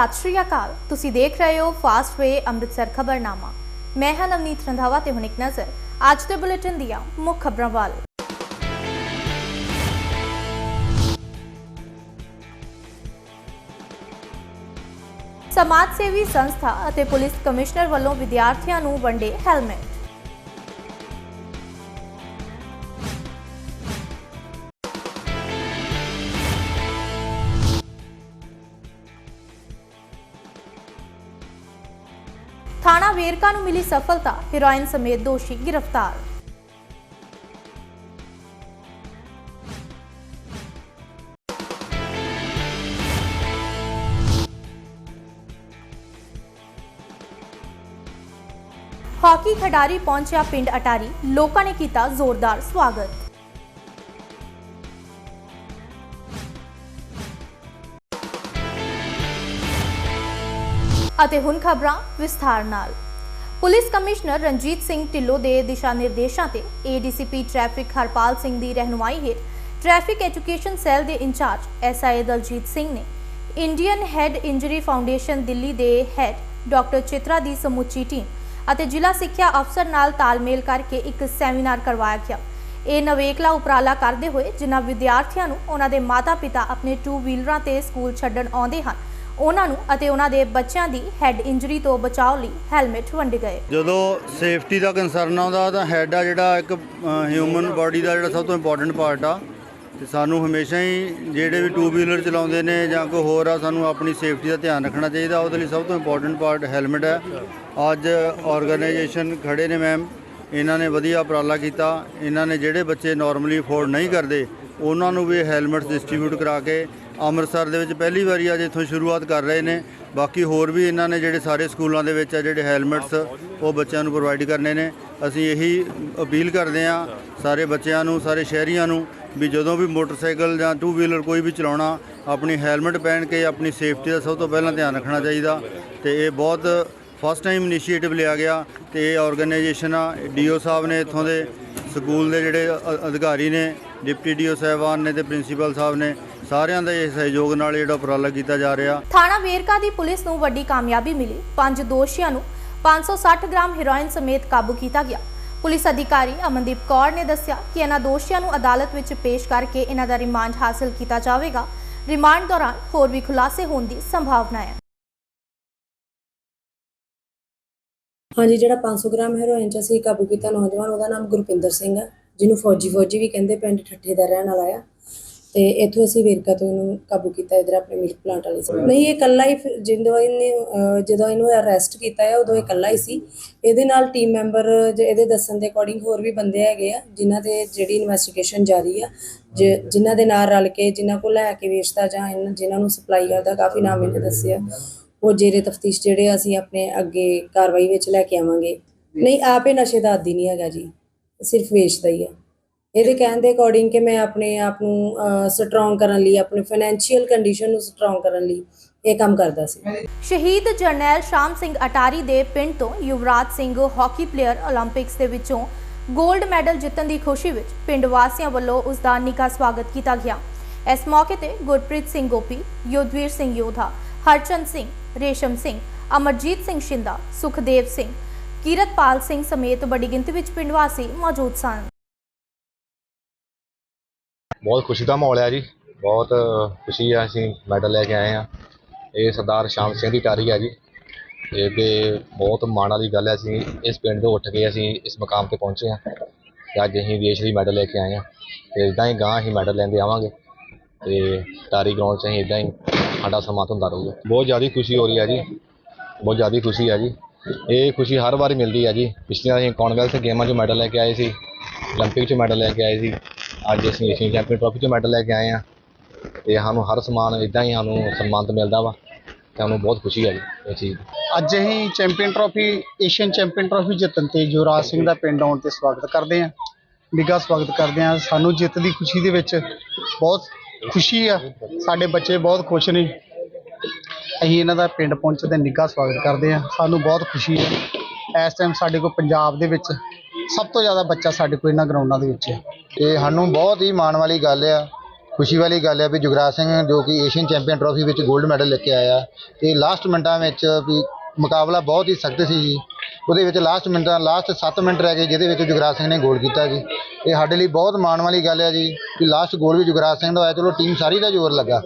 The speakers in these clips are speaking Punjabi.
ਸਤਿ ਸ਼੍ਰੀ ਅਕਾਲ। ਤੁਸੀਂ ਦੇਖ ਰਹੇ ਹੋ ਫਾਸਟ ਵੇ ਅੰਮ੍ਰਿਤਸਰ ਖਬਰਨਾਮਾ। ਮੈਂ ਹਾਂ ਨਵਨੀਤ ਰੰਧਾਵਾ ਤੇ ਹੁਣ ਇੱਕ ਨਜ਼ਰ। ਅੱਜ ਦੇ ਬੁਲੇਟਿਨ ਦੀਆਂ ਮੁੱਖ ਖਬਰਾਂ ਵੱਲ। ਸਮਾਜ ਸੇਵੀ ਸੰਸਥਾ ਅਤੇ ਪੁਲਿਸ ਕਮਿਸ਼ਨਰ ਵੱਲੋਂ ਵਿਦਿਆਰਥੀਆਂ ਨੂੰ ਵੰਡੇ ਹੈਲਮਟ। ਥਾਣਾ ਵੇਰਕਾ ਨੂੰ ਮਿਲੀ ਸਫਲਤਾ। ਹੀਰੋਇਨ ਸਮੇਤ ਦੋਸ਼ੀ ਗ੍ਰਿਫਤਾਰ। ਹਾਕੀ ਖਿਡਾਰੀ ਪਹੁੰਚਿਆ ਪਿੰਡ ਅਟਾਰੀ। ਲੋਕਾਂ ਨੇ ਕੀਤਾ ਜ਼ੋਰਦਾਰ ਸਵਾਗਤ। ਅਤੇ ਹੁਣ ਖਬਰਾਂ ਵਿਸਥਾਰ ਨਾਲ। ਪੁਲਿਸ ਕਮਿਸ਼ਨਰ ਰਣਜੀਤ ਸਿੰਘ ਢਿੱਲੋਂ ਦੇ ਦਿਸ਼ਾ ਨਿਰਦੇਸ਼ਾਂ ਤੇ ਏਡੀਸੀਪੀ ਟ੍ਰੈਫਿਕ ਹਰਪਾਲ ਸਿੰਘ ਦੀ ਰਹਿਨੁਮਾਈ ਹੇਠ ਟ੍ਰੈਫਿਕ ਐਜੂਕੇਸ਼ਨ ਸੈੱਲ ਦੇ ਇੰਚਾਰਜ ਐਸਆਈ ਦਲਜੀਤ ਸਿੰਘ ਨੇ Indian head injury foundation Delhi ਦੇ ਹੈਡ ਡਾਕਟਰ ਚਿਤਰਾ ਦੀ ਸਮੁੱਚੀ ਟੀਮ ਅਤੇ ਜ਼ਿਲ੍ਹਾ ਸਿੱਖਿਆ ਅਫਸਰ ਨਾਲ ਤਾਲਮੇਲ ਕਰਕੇ ਇੱਕ ਸੈਮੀਨਾਰ ਕਰਵਾਇਆ ਗਿਆ। ਇਹ ਨਵੇਕਲਾ ਉਪਰਾਲਾ ਕਰਦੇ ਹੋਏ ਜਿਨ੍ਹਾਂ ਵਿਦਿਆਰਥੀਆਂ ਨੂੰ ਉਹਨਾਂ ਦੇ ਮਾਤਾ-ਪਿਤਾ ਆਪਣੇ ਟੂ ਵੀਲਰਾਂ ਤੇ ਸਕੂਲ ਛੱਡਣ ਆਉਂਦੇ ਹਨ ਉਹਨਾਂ ਨੂੰ ਅਤੇ ਉਹਨਾਂ ਦੇ ਬੱਚਿਆਂ ਦੀ ਹੈਡ ਇੰਜਰੀ ਤੋਂ ਬਚਾਓ ਲਈ ਹੈਲਮਟ ਵੰਡੇ ਗਏ। ਜਦੋਂ ਸੇਫਟੀ ਦਾ ਕੰਸਰਨ ਆਉਂਦਾ ਤਾਂ ਹੈਡ ਆ ਜਿਹੜਾ ਇੱਕ ਹਿਊਮਨ ਬਾਡੀ ਦਾ ਜਿਹੜਾ ਸਭ ਤੋਂ ਇੰਪੋਰਟੈਂਟ ਪਾਰਟ ਆ। ਤੇ ਸਾਨੂੰ ਹਮੇਸ਼ਾ ਹੀ ਜਿਹੜੇ ਵੀ ਟੂ ਵੀਲਰ ਚਲਾਉਂਦੇ ਨੇ ਜਾਂ ਕੋਈ ਹੋਰ ਆ, ਸਾਨੂੰ ਆਪਣੀ ਸੇਫਟੀ ਦਾ ਧਿਆਨ ਰੱਖਣਾ ਚਾਹੀਦਾ। ਉਹਦੇ ਲਈ ਸਭ ਤੋਂ ਇੰਪੋਰਟੈਂਟ ਪਾਰਟ ਹੈਲਮਟ ਹੈ ਅੱਜ ਆਰਗੇਨਾਈਜੇਸ਼ਨ ਖੜੇ ਨੇ ਮੈਮ ਇਹਨਾਂ ਨੇ ਵਧੀਆ ਉਪਰਾਲਾ ਕੀਤਾ। ਇਹਨਾਂ ਨੇ ਜਿਹੜੇ ਬੱਚੇ ਨਾਰਮਲੀ ਅਫੋਰਡ ਨਹੀਂ ਕਰਦੇ, ਉਹਨਾਂ ਨੂੰ ਵੀ ਹੈਲਮਟਸ ਡਿਸਟ੍ਰੀਬਿਊਟ ਕਰਾ ਕੇ ਅੰਮ੍ਰਿਤਸਰ ਦੇ ਵਿੱਚ ਪਹਿਲੀ ਵਾਰੀ ਅੱਜ ਇੱਥੋਂ ਸ਼ੁਰੂਆਤ ਕਰ ਰਹੇ ਨੇ। ਬਾਕੀ ਹੋਰ ਵੀ ਇਹਨਾਂ ਨੇ ਜਿਹੜੇ ਸਾਰੇ ਸਕੂਲਾਂ ਦੇ ਵਿੱਚ ਆ ਜਿਹੜੇ ਹੈਲਮਟਸ, ਉਹ ਬੱਚਿਆਂ ਨੂੰ ਪ੍ਰੋਵਾਈਡ ਕਰਨੇ ਨੇ। ਅਸੀਂ ਇਹੀ ਅਪੀਲ ਕਰਦੇ ਹਾਂ ਸਾਰੇ ਬੱਚਿਆਂ ਨੂੰ, ਸਾਰੇ ਸ਼ਹਿਰੀਆਂ ਨੂੰ ਵੀ ਜਦੋਂ ਵੀ ਮੋਟਰਸਾਈਕਲ ਜਾਂ ਟੂ ਵੀਲਰ ਕੋਈ ਵੀ ਚਲਾਉਣਾ, ਆਪਣੀ ਹੈਲਮਟ ਪਹਿਨ ਕੇ ਆਪਣੀ ਸੇਫਟੀ ਦਾ ਸਭ ਤੋਂ ਪਹਿਲਾਂ ਧਿਆਨ ਰੱਖਣਾ ਚਾਹੀਦਾ। ਤੇ ਇਹ ਬਹੁਤ ਫਸਟ ਟਾਈਮ ਇਨੀਸ਼ੀਏਟਿਵ ਲਿਆ ਗਿਆ ਤੇ ਇਹ ਆਰਗੇਨਾਈਜੇਸ਼ਨ ਆ, ਡੀਓ ਸਾਹਿਬ ਨੇ ਇੱਥੋਂ ਦੇ ਸਕੂਲ ਦੇ ਜਿਹੜੇ ਅਧਿਕਾਰੀ ਨੇ, ਡਿਪਟੀ ਡੀਓ ਸਾਹਿਬਾਨ ਨੇ ਤੇ ਪ੍ਰਿੰਸੀਪਲ ਸਾਹਿਬ ਨੇ ਸਾਰਿਆਂ ਦਾ ਇਹ ਸਹਿਯੋਗ ਨਾਲ ਜਿਹੜਾ ਉਪਰਾਲਾ ਕੀਤਾ ਜਾ ਰਿਹਾ। ਥਾਣਾ ਵੇਰਕਾ ਦੀ ਪੁਲਿਸ ਨੂੰ ਵੱਡੀ ਕਾਮਯਾਬੀ ਮਿਲੀ। ਪੰਜ ਦੋਸ਼ੀਆਂ ਨੂੰ 560 ਗ੍ਰਾਮ ਹੈਰੋਇਨ ਸਮੇਤ ਕਾਬੂ ਕੀਤਾ ਗਿਆ। ਪੁਲਿਸ ਅਧਿਕਾਰੀ ਅਮਨਦੀਪ ਕੌਰ ਨੇ ਦੱਸਿਆ ਕਿ ਇਹਨਾਂ ਦੋਸ਼ੀਆਂ ਨੂੰ ਅਦਾਲਤ ਵਿੱਚ ਪੇਸ਼ ਕਰਕੇ ਇਹਨਾਂ ਦਾ ਰਿਮਾਂਡ ਹਾਸਲ ਕੀਤਾ ਜਾਵੇਗਾ। ਰਿਮਾਂਡ ਦੌਰਾਨ ਹੋਰ ਵੀ ਖੁਲਾਸੇ ਹੋਣ ਦੀ ਸੰਭਾਵਨਾ ਹੈ। ਹਾਂਜੀ ਜਿਹੜਾ 500 ਗ੍ਰਾਮ ਹੈਰੋਇਨ ਚ ਅਸੀਂ ਕਾਬੂ ਕੀਤਾ ਨੌਜਵਾਨ ਉਹਦਾ ਨਾਮ ਗੁਰਪਿੰਦਰ ਸਿੰਘ ਹੈ ਜਿਹਨੂੰ ਫੌਜੀ ਫੌਜੀ ਵੀ ਕਹਿੰਦੇ ਪਿੰਡ ਠੱਠੇ ਦਾ ਰਹਿਣ ਵਾਲਾ ਆ। ਤੇ ਇੱਥੋਂ ਅਸੀਂ ਵੇਰਕਾ ਤੋਂ ਇਹਨੂੰ ਕਾਬੂ ਕੀਤਾ ਇਧਰ ਆਪਣੇ ਮਿਲਕ ਪਲਾਂਟ ਵਾਲੇ ਸੀ ਨਹੀਂ ਇਹ ਇਕੱਲਾ ਹੀ ਫਿਰ ਜਦੋਂ ਇਹਨੇ ਅਹ, ਜਦੋਂ ਇਹਨੂੰ ਅਰੈਸਟ ਕੀਤਾ ਹੈ ਉਦੋਂ ਇਹ ਇਕੱਲਾ ਹੀ ਸੀ। ਇਹਦੇ ਨਾਲ ਟੀਮ ਮੈਂਬਰ ਇਹਦੇ ਦੱਸਣ ਦੇ ਅਕੋਰਡਿੰਗ ਹੋਰ ਵੀ ਬੰਦੇ ਹੈਗੇ ਆ ਜਿਨ੍ਹਾਂ ਦੇ ਜਿਹੜੀ ਇਨਵੈਸਟੀਗੇਸ਼ਨ ਜਾਰੀ ਆ ਜ- ਜਿਨ੍ਹਾਂ ਦੇ ਨਾਲ ਰਲ ਕੇ ਜਿਨ੍ਹਾਂ ਕੋਲ ਲੈ ਕੇ ਵੇਚਦਾ ਜਾਂ ਇਹਨਾਂ- ਜਿਨ੍ਹਾਂ ਨੂੰ ਸਪਲਾਈ ਕਰਦਾ ਕਾਫੀ ਨਾਮ ਇਹਨੇ ਦੱਸਿਆ ਉਹ ਜੇਰੇ ਤਫਤੀਸ਼ ਜਿਹੜੇ ਆ ਅਸੀਂ ਆਪਣੇ ਅੱਗੇ ਕਾਰਵਾਈ ਵਿੱਚ ਲੈ ਕੇ ਆਵਾਂਗੇ। ਨਹੀਂ ਆਪੇ ਨਸ਼ੇ ਦਾ ਆਦੀ ਨਹੀਂ ਹੈਗਾ ਜੀ। ਸਿਰਫ ਵੇਚਦਾ ਹੀ ਆ। ਇਹਦੇ ਕਹਿਣ ਦੇ ਅਕੋਰਡਿੰਗ ਕਿ ਮੈਂ ਆਪਣੇ ਆਪ ਨੂੰ ਸਟਰੋਂਗ ਕਰਨ ਲਈ, ਆਪਣੇ ਫਾਈਨੈਂਸ਼ੀਅਲ ਕੰਡੀਸ਼ਨ ਨੂੰ ਸਟਰੋਂਗ ਕਰਨ ਲਈ ਇਹ ਕੰਮ ਕਰਦਾ ਸੀ। ਸ਼ਹੀਦ ਜਰਨੈਲ ਸ਼ਾਮ ਸਿੰਘ ਅਟਾਰੀ ਦੇ ਪਿੰਡ ਤੋਂ ਯੁਵਰਾਜ ਸਿੰਘ ਹਾਕੀ ਪਲੇਅਰ 올림픽ਸ ਦੇ ਵਿੱਚੋਂ 골ਡ ਮੈਡਲ ਜਿੱਤਣ ਦੀ ਖੁਸ਼ੀ ਵਿੱਚ ਪਿੰਡ ਵਾਸੀਆਂ ਵੱਲੋਂ ਉਸ ਦਾ ਨਿੱਘਾ ਸਵਾਗਤ ਕੀਤਾ ਗਿਆ। ਇਸ ਮੌਕੇ ਤੇ ਗੁਰਪ੍ਰੀਤ ਸਿੰਘ ਗੋਪੀ, ਯੋਧਵੀਰ ਸਿੰਘ ਯੋਧਾ, ਹਰਚੰਦ ਸਿੰਘ, ਰੇਸ਼ਮ ਸਿੰਘ, ਅਮਰਜੀਤ ਸਿੰਘ ਸ਼ਿੰਦਾ, ਸੁਖਦੇਵ ਸਿੰਘ, ਕੀਰਤਪਾਲ ਸਿੰਘ ਸਮੇਤ ਵੱਡੀ ਗਿਣਤੀ ਵਿੱਚ ਪਿੰਡ ਵਾਸੀ ਮੌਜੂਦ ਸਨ। ਬਹੁਤ ਖੁਸ਼ੀ ਦਾ ਮਾਹੌਲ ਹੈ ਜੀ ਬਹੁਤ ਖੁਸ਼ੀ ਆ ਅਸੀਂ ਮੈਡਲ ਲੈ ਕੇ ਆਏ ਆ ਇਹ ਸਰਦਾਰ ਸ਼ਾਮ ਸਿੰਘ ਦੀ ਟਾਰੀ ਆ ਜੀ ਇਹ ਤੇ ਬਹੁਤ ਮਾਣ ਵਾਲੀ ਗੱਲ ਹੈ ਅਸੀਂ ਇਸ ਪਿੰਡ ਤੋਂ ਉੱਠ ਕੇ ਅਸੀਂ ਇਸ ਮੁਕਾਮ ਤੇ ਪਹੁੰਚੇ ਆ ਤੇ ਅੱਜ ਅਸੀਂ ਦੇਸ਼ ਲਈ ਮੈਡਲ ਲੈ ਕੇ ਆਏ ਆ ਤੇ ਇਦਾਂ ਹੀ ਗਾਂ ਅਸੀਂ ਮੈਡਲ ਲੈਂਦੇ ਆਵਾਂਗੇ ਤੇ ਟਾਰੀ ਗਰਾਊਂਡ 'ਚ ਅਸੀਂ ਇਦਾਂ ਹੀ ਸਾਡਾ ਸਨਮਾਨ ਹੁੰਦਾ ਰਹੂਗਾ ਬਹੁਤ ਜ਼ਿਆਦਾ ਖੁਸ਼ੀ ਹੋ ਰਹੀ ਹੈ ਜੀ ਬਹੁਤ ਜ਼ਿਆਦਾ ਖੁਸ਼ੀ ਹੈ ਜੀ ਇਹ ਖੁਸ਼ੀ ਹਰ ਵਾਰ ਮਿਲਦੀ ਹੈ ਜੀ ਪਿਛਲੀਆਂ ਅਸੀਂ ਕਾਮਨਵੈਲਥ ਗੇਮਾਂ 'ਚ ਮੈਡਲ ਲੈ ਕੇ ਆਏ ਸੀ 올림픽 'ਚ ਮੈਡਲ ਲੈ ਕੇ ਆਏ ਸੀ ਅੱਜ ਅਸੀਂ ਏਸ਼ੀਅਨ ਚੈਂਪੀਅਨ ਟਰਾਫੀ 'ਚ ਮੈਡਲ ਲੈ ਕੇ ਆਏ ਆ ਤੇ ਸਾਨੂੰ ਹਰ ਸਮਾਨ ਇਦਾਂ ਹੀ ਸਾਨੂੰ ਸਨਮਾਨਿਤ ਮਿਲਦਾ ਵਾ ਤੇ ਸਾਨੂੰ ਬਹੁਤ ਖੁਸ਼ੀ ਹੈ ਜੀ ਇਹ ਚੀਜ਼ ਅੱਜ ਅਸੀਂ champion trophy Asian champion trophy ਜਿੱਤਣ ਤੇ ਯੁਵਰਾਜ ਸਿੰਘ ਦਾ ਪਿੰਡ ਆਉਣ ਤੇ ਸਵਾਗਤ ਕਰਦੇ ਹਾਂ। ਨਿੱਘਾ ਸਵਾਗਤ ਕਰਦੇ ਹਾਂ। ਸਾਨੂੰ ਜਿੱਤ ਦੀ ਖੁਸ਼ੀ ਦੇ ਵਿੱਚ ਬਹੁਤ ਖੁਸ਼ੀ ਆ। ਸਾਡੇ ਬੱਚੇ ਬਹੁਤ ਖੁਸ਼ ਨੇ। ਅਸੀਂ ਇਹਨਾਂ ਦਾ ਪਿੰਡ ਪਹੁੰਚਦੇ ਨਿੱਘਾ ਸਵਾਗਤ ਕਰਦੇ ਹਾਂ। ਸਾਨੂੰ ਬਹੁਤ ਖੁਸ਼ੀ ਹੈ ਇਸ ਟਾਈਮ ਸਾਡੇ ਕੋਲ ਪੰਜਾਬ ਦੇ ਵਿੱਚ ਸਭ ਤੋਂ ਜ਼ਿਆਦਾ ਬੱਚਾ ਸਾਡੇ ਕੋਲ ਇਹਨਾਂ ਗਰਾਊਂਡਾਂ ਦੇ ਵਿੱਚ ਹੈ ਇਹ ਸਾਨੂੰ ਬਹੁਤ ਹੀ ਮਾਣ ਵਾਲੀ ਗੱਲ ਆ, ਖੁਸ਼ੀ ਵਾਲੀ ਗੱਲ ਹੈ ਵੀ ਜੁਗਰਾਜ ਸਿੰਘ ਜੋ ਕਿ ਏਸ਼ੀਅਨ ਚੈਂਪੀਅਨ ਟਰੋਫੀ ਵਿੱਚ 골ਡ ਮੈਡਲ ਲੈ ਕੇ ਆਇਆ। ਤੇ ਲਾਸਟ ਮਿੰਟਾਂ ਵਿੱਚ ਵੀ ਮੁਕਾਬਲਾ ਬਹੁਤ ਹੀ ਸਖਤ ਸੀ ਜੀ। ਉਹਦੇ ਵਿੱਚ ਲਾਸਟ ਮਿੰਟਾਂ ਲਾਸਟ 7 ਮਿੰਟ ਰਹਿ ਗਏ, ਜਿਹਦੇ ਵਿੱਚ ਜੁਗਰਾਜ ਸਿੰਘ ਨੇ ਗੋਲ ਕੀਤਾ ਜੀ। ਇਹ ਸਾਡੇ ਲਈ ਬਹੁਤ ਮਾਣ ਵਾਲੀ ਗੱਲ ਹੈ ਜੀ ਕਿ ਲਾਸਟ ਗੋਲ ਵੀ ਜੁਗਰਾਜ ਸਿੰਘ ਦਾ ਹੋਇਆ। ਚਲੋ ਟੀਮ ਸਾਰੀ ਦਾ ਜ਼ੋਰ ਲੱਗਾ।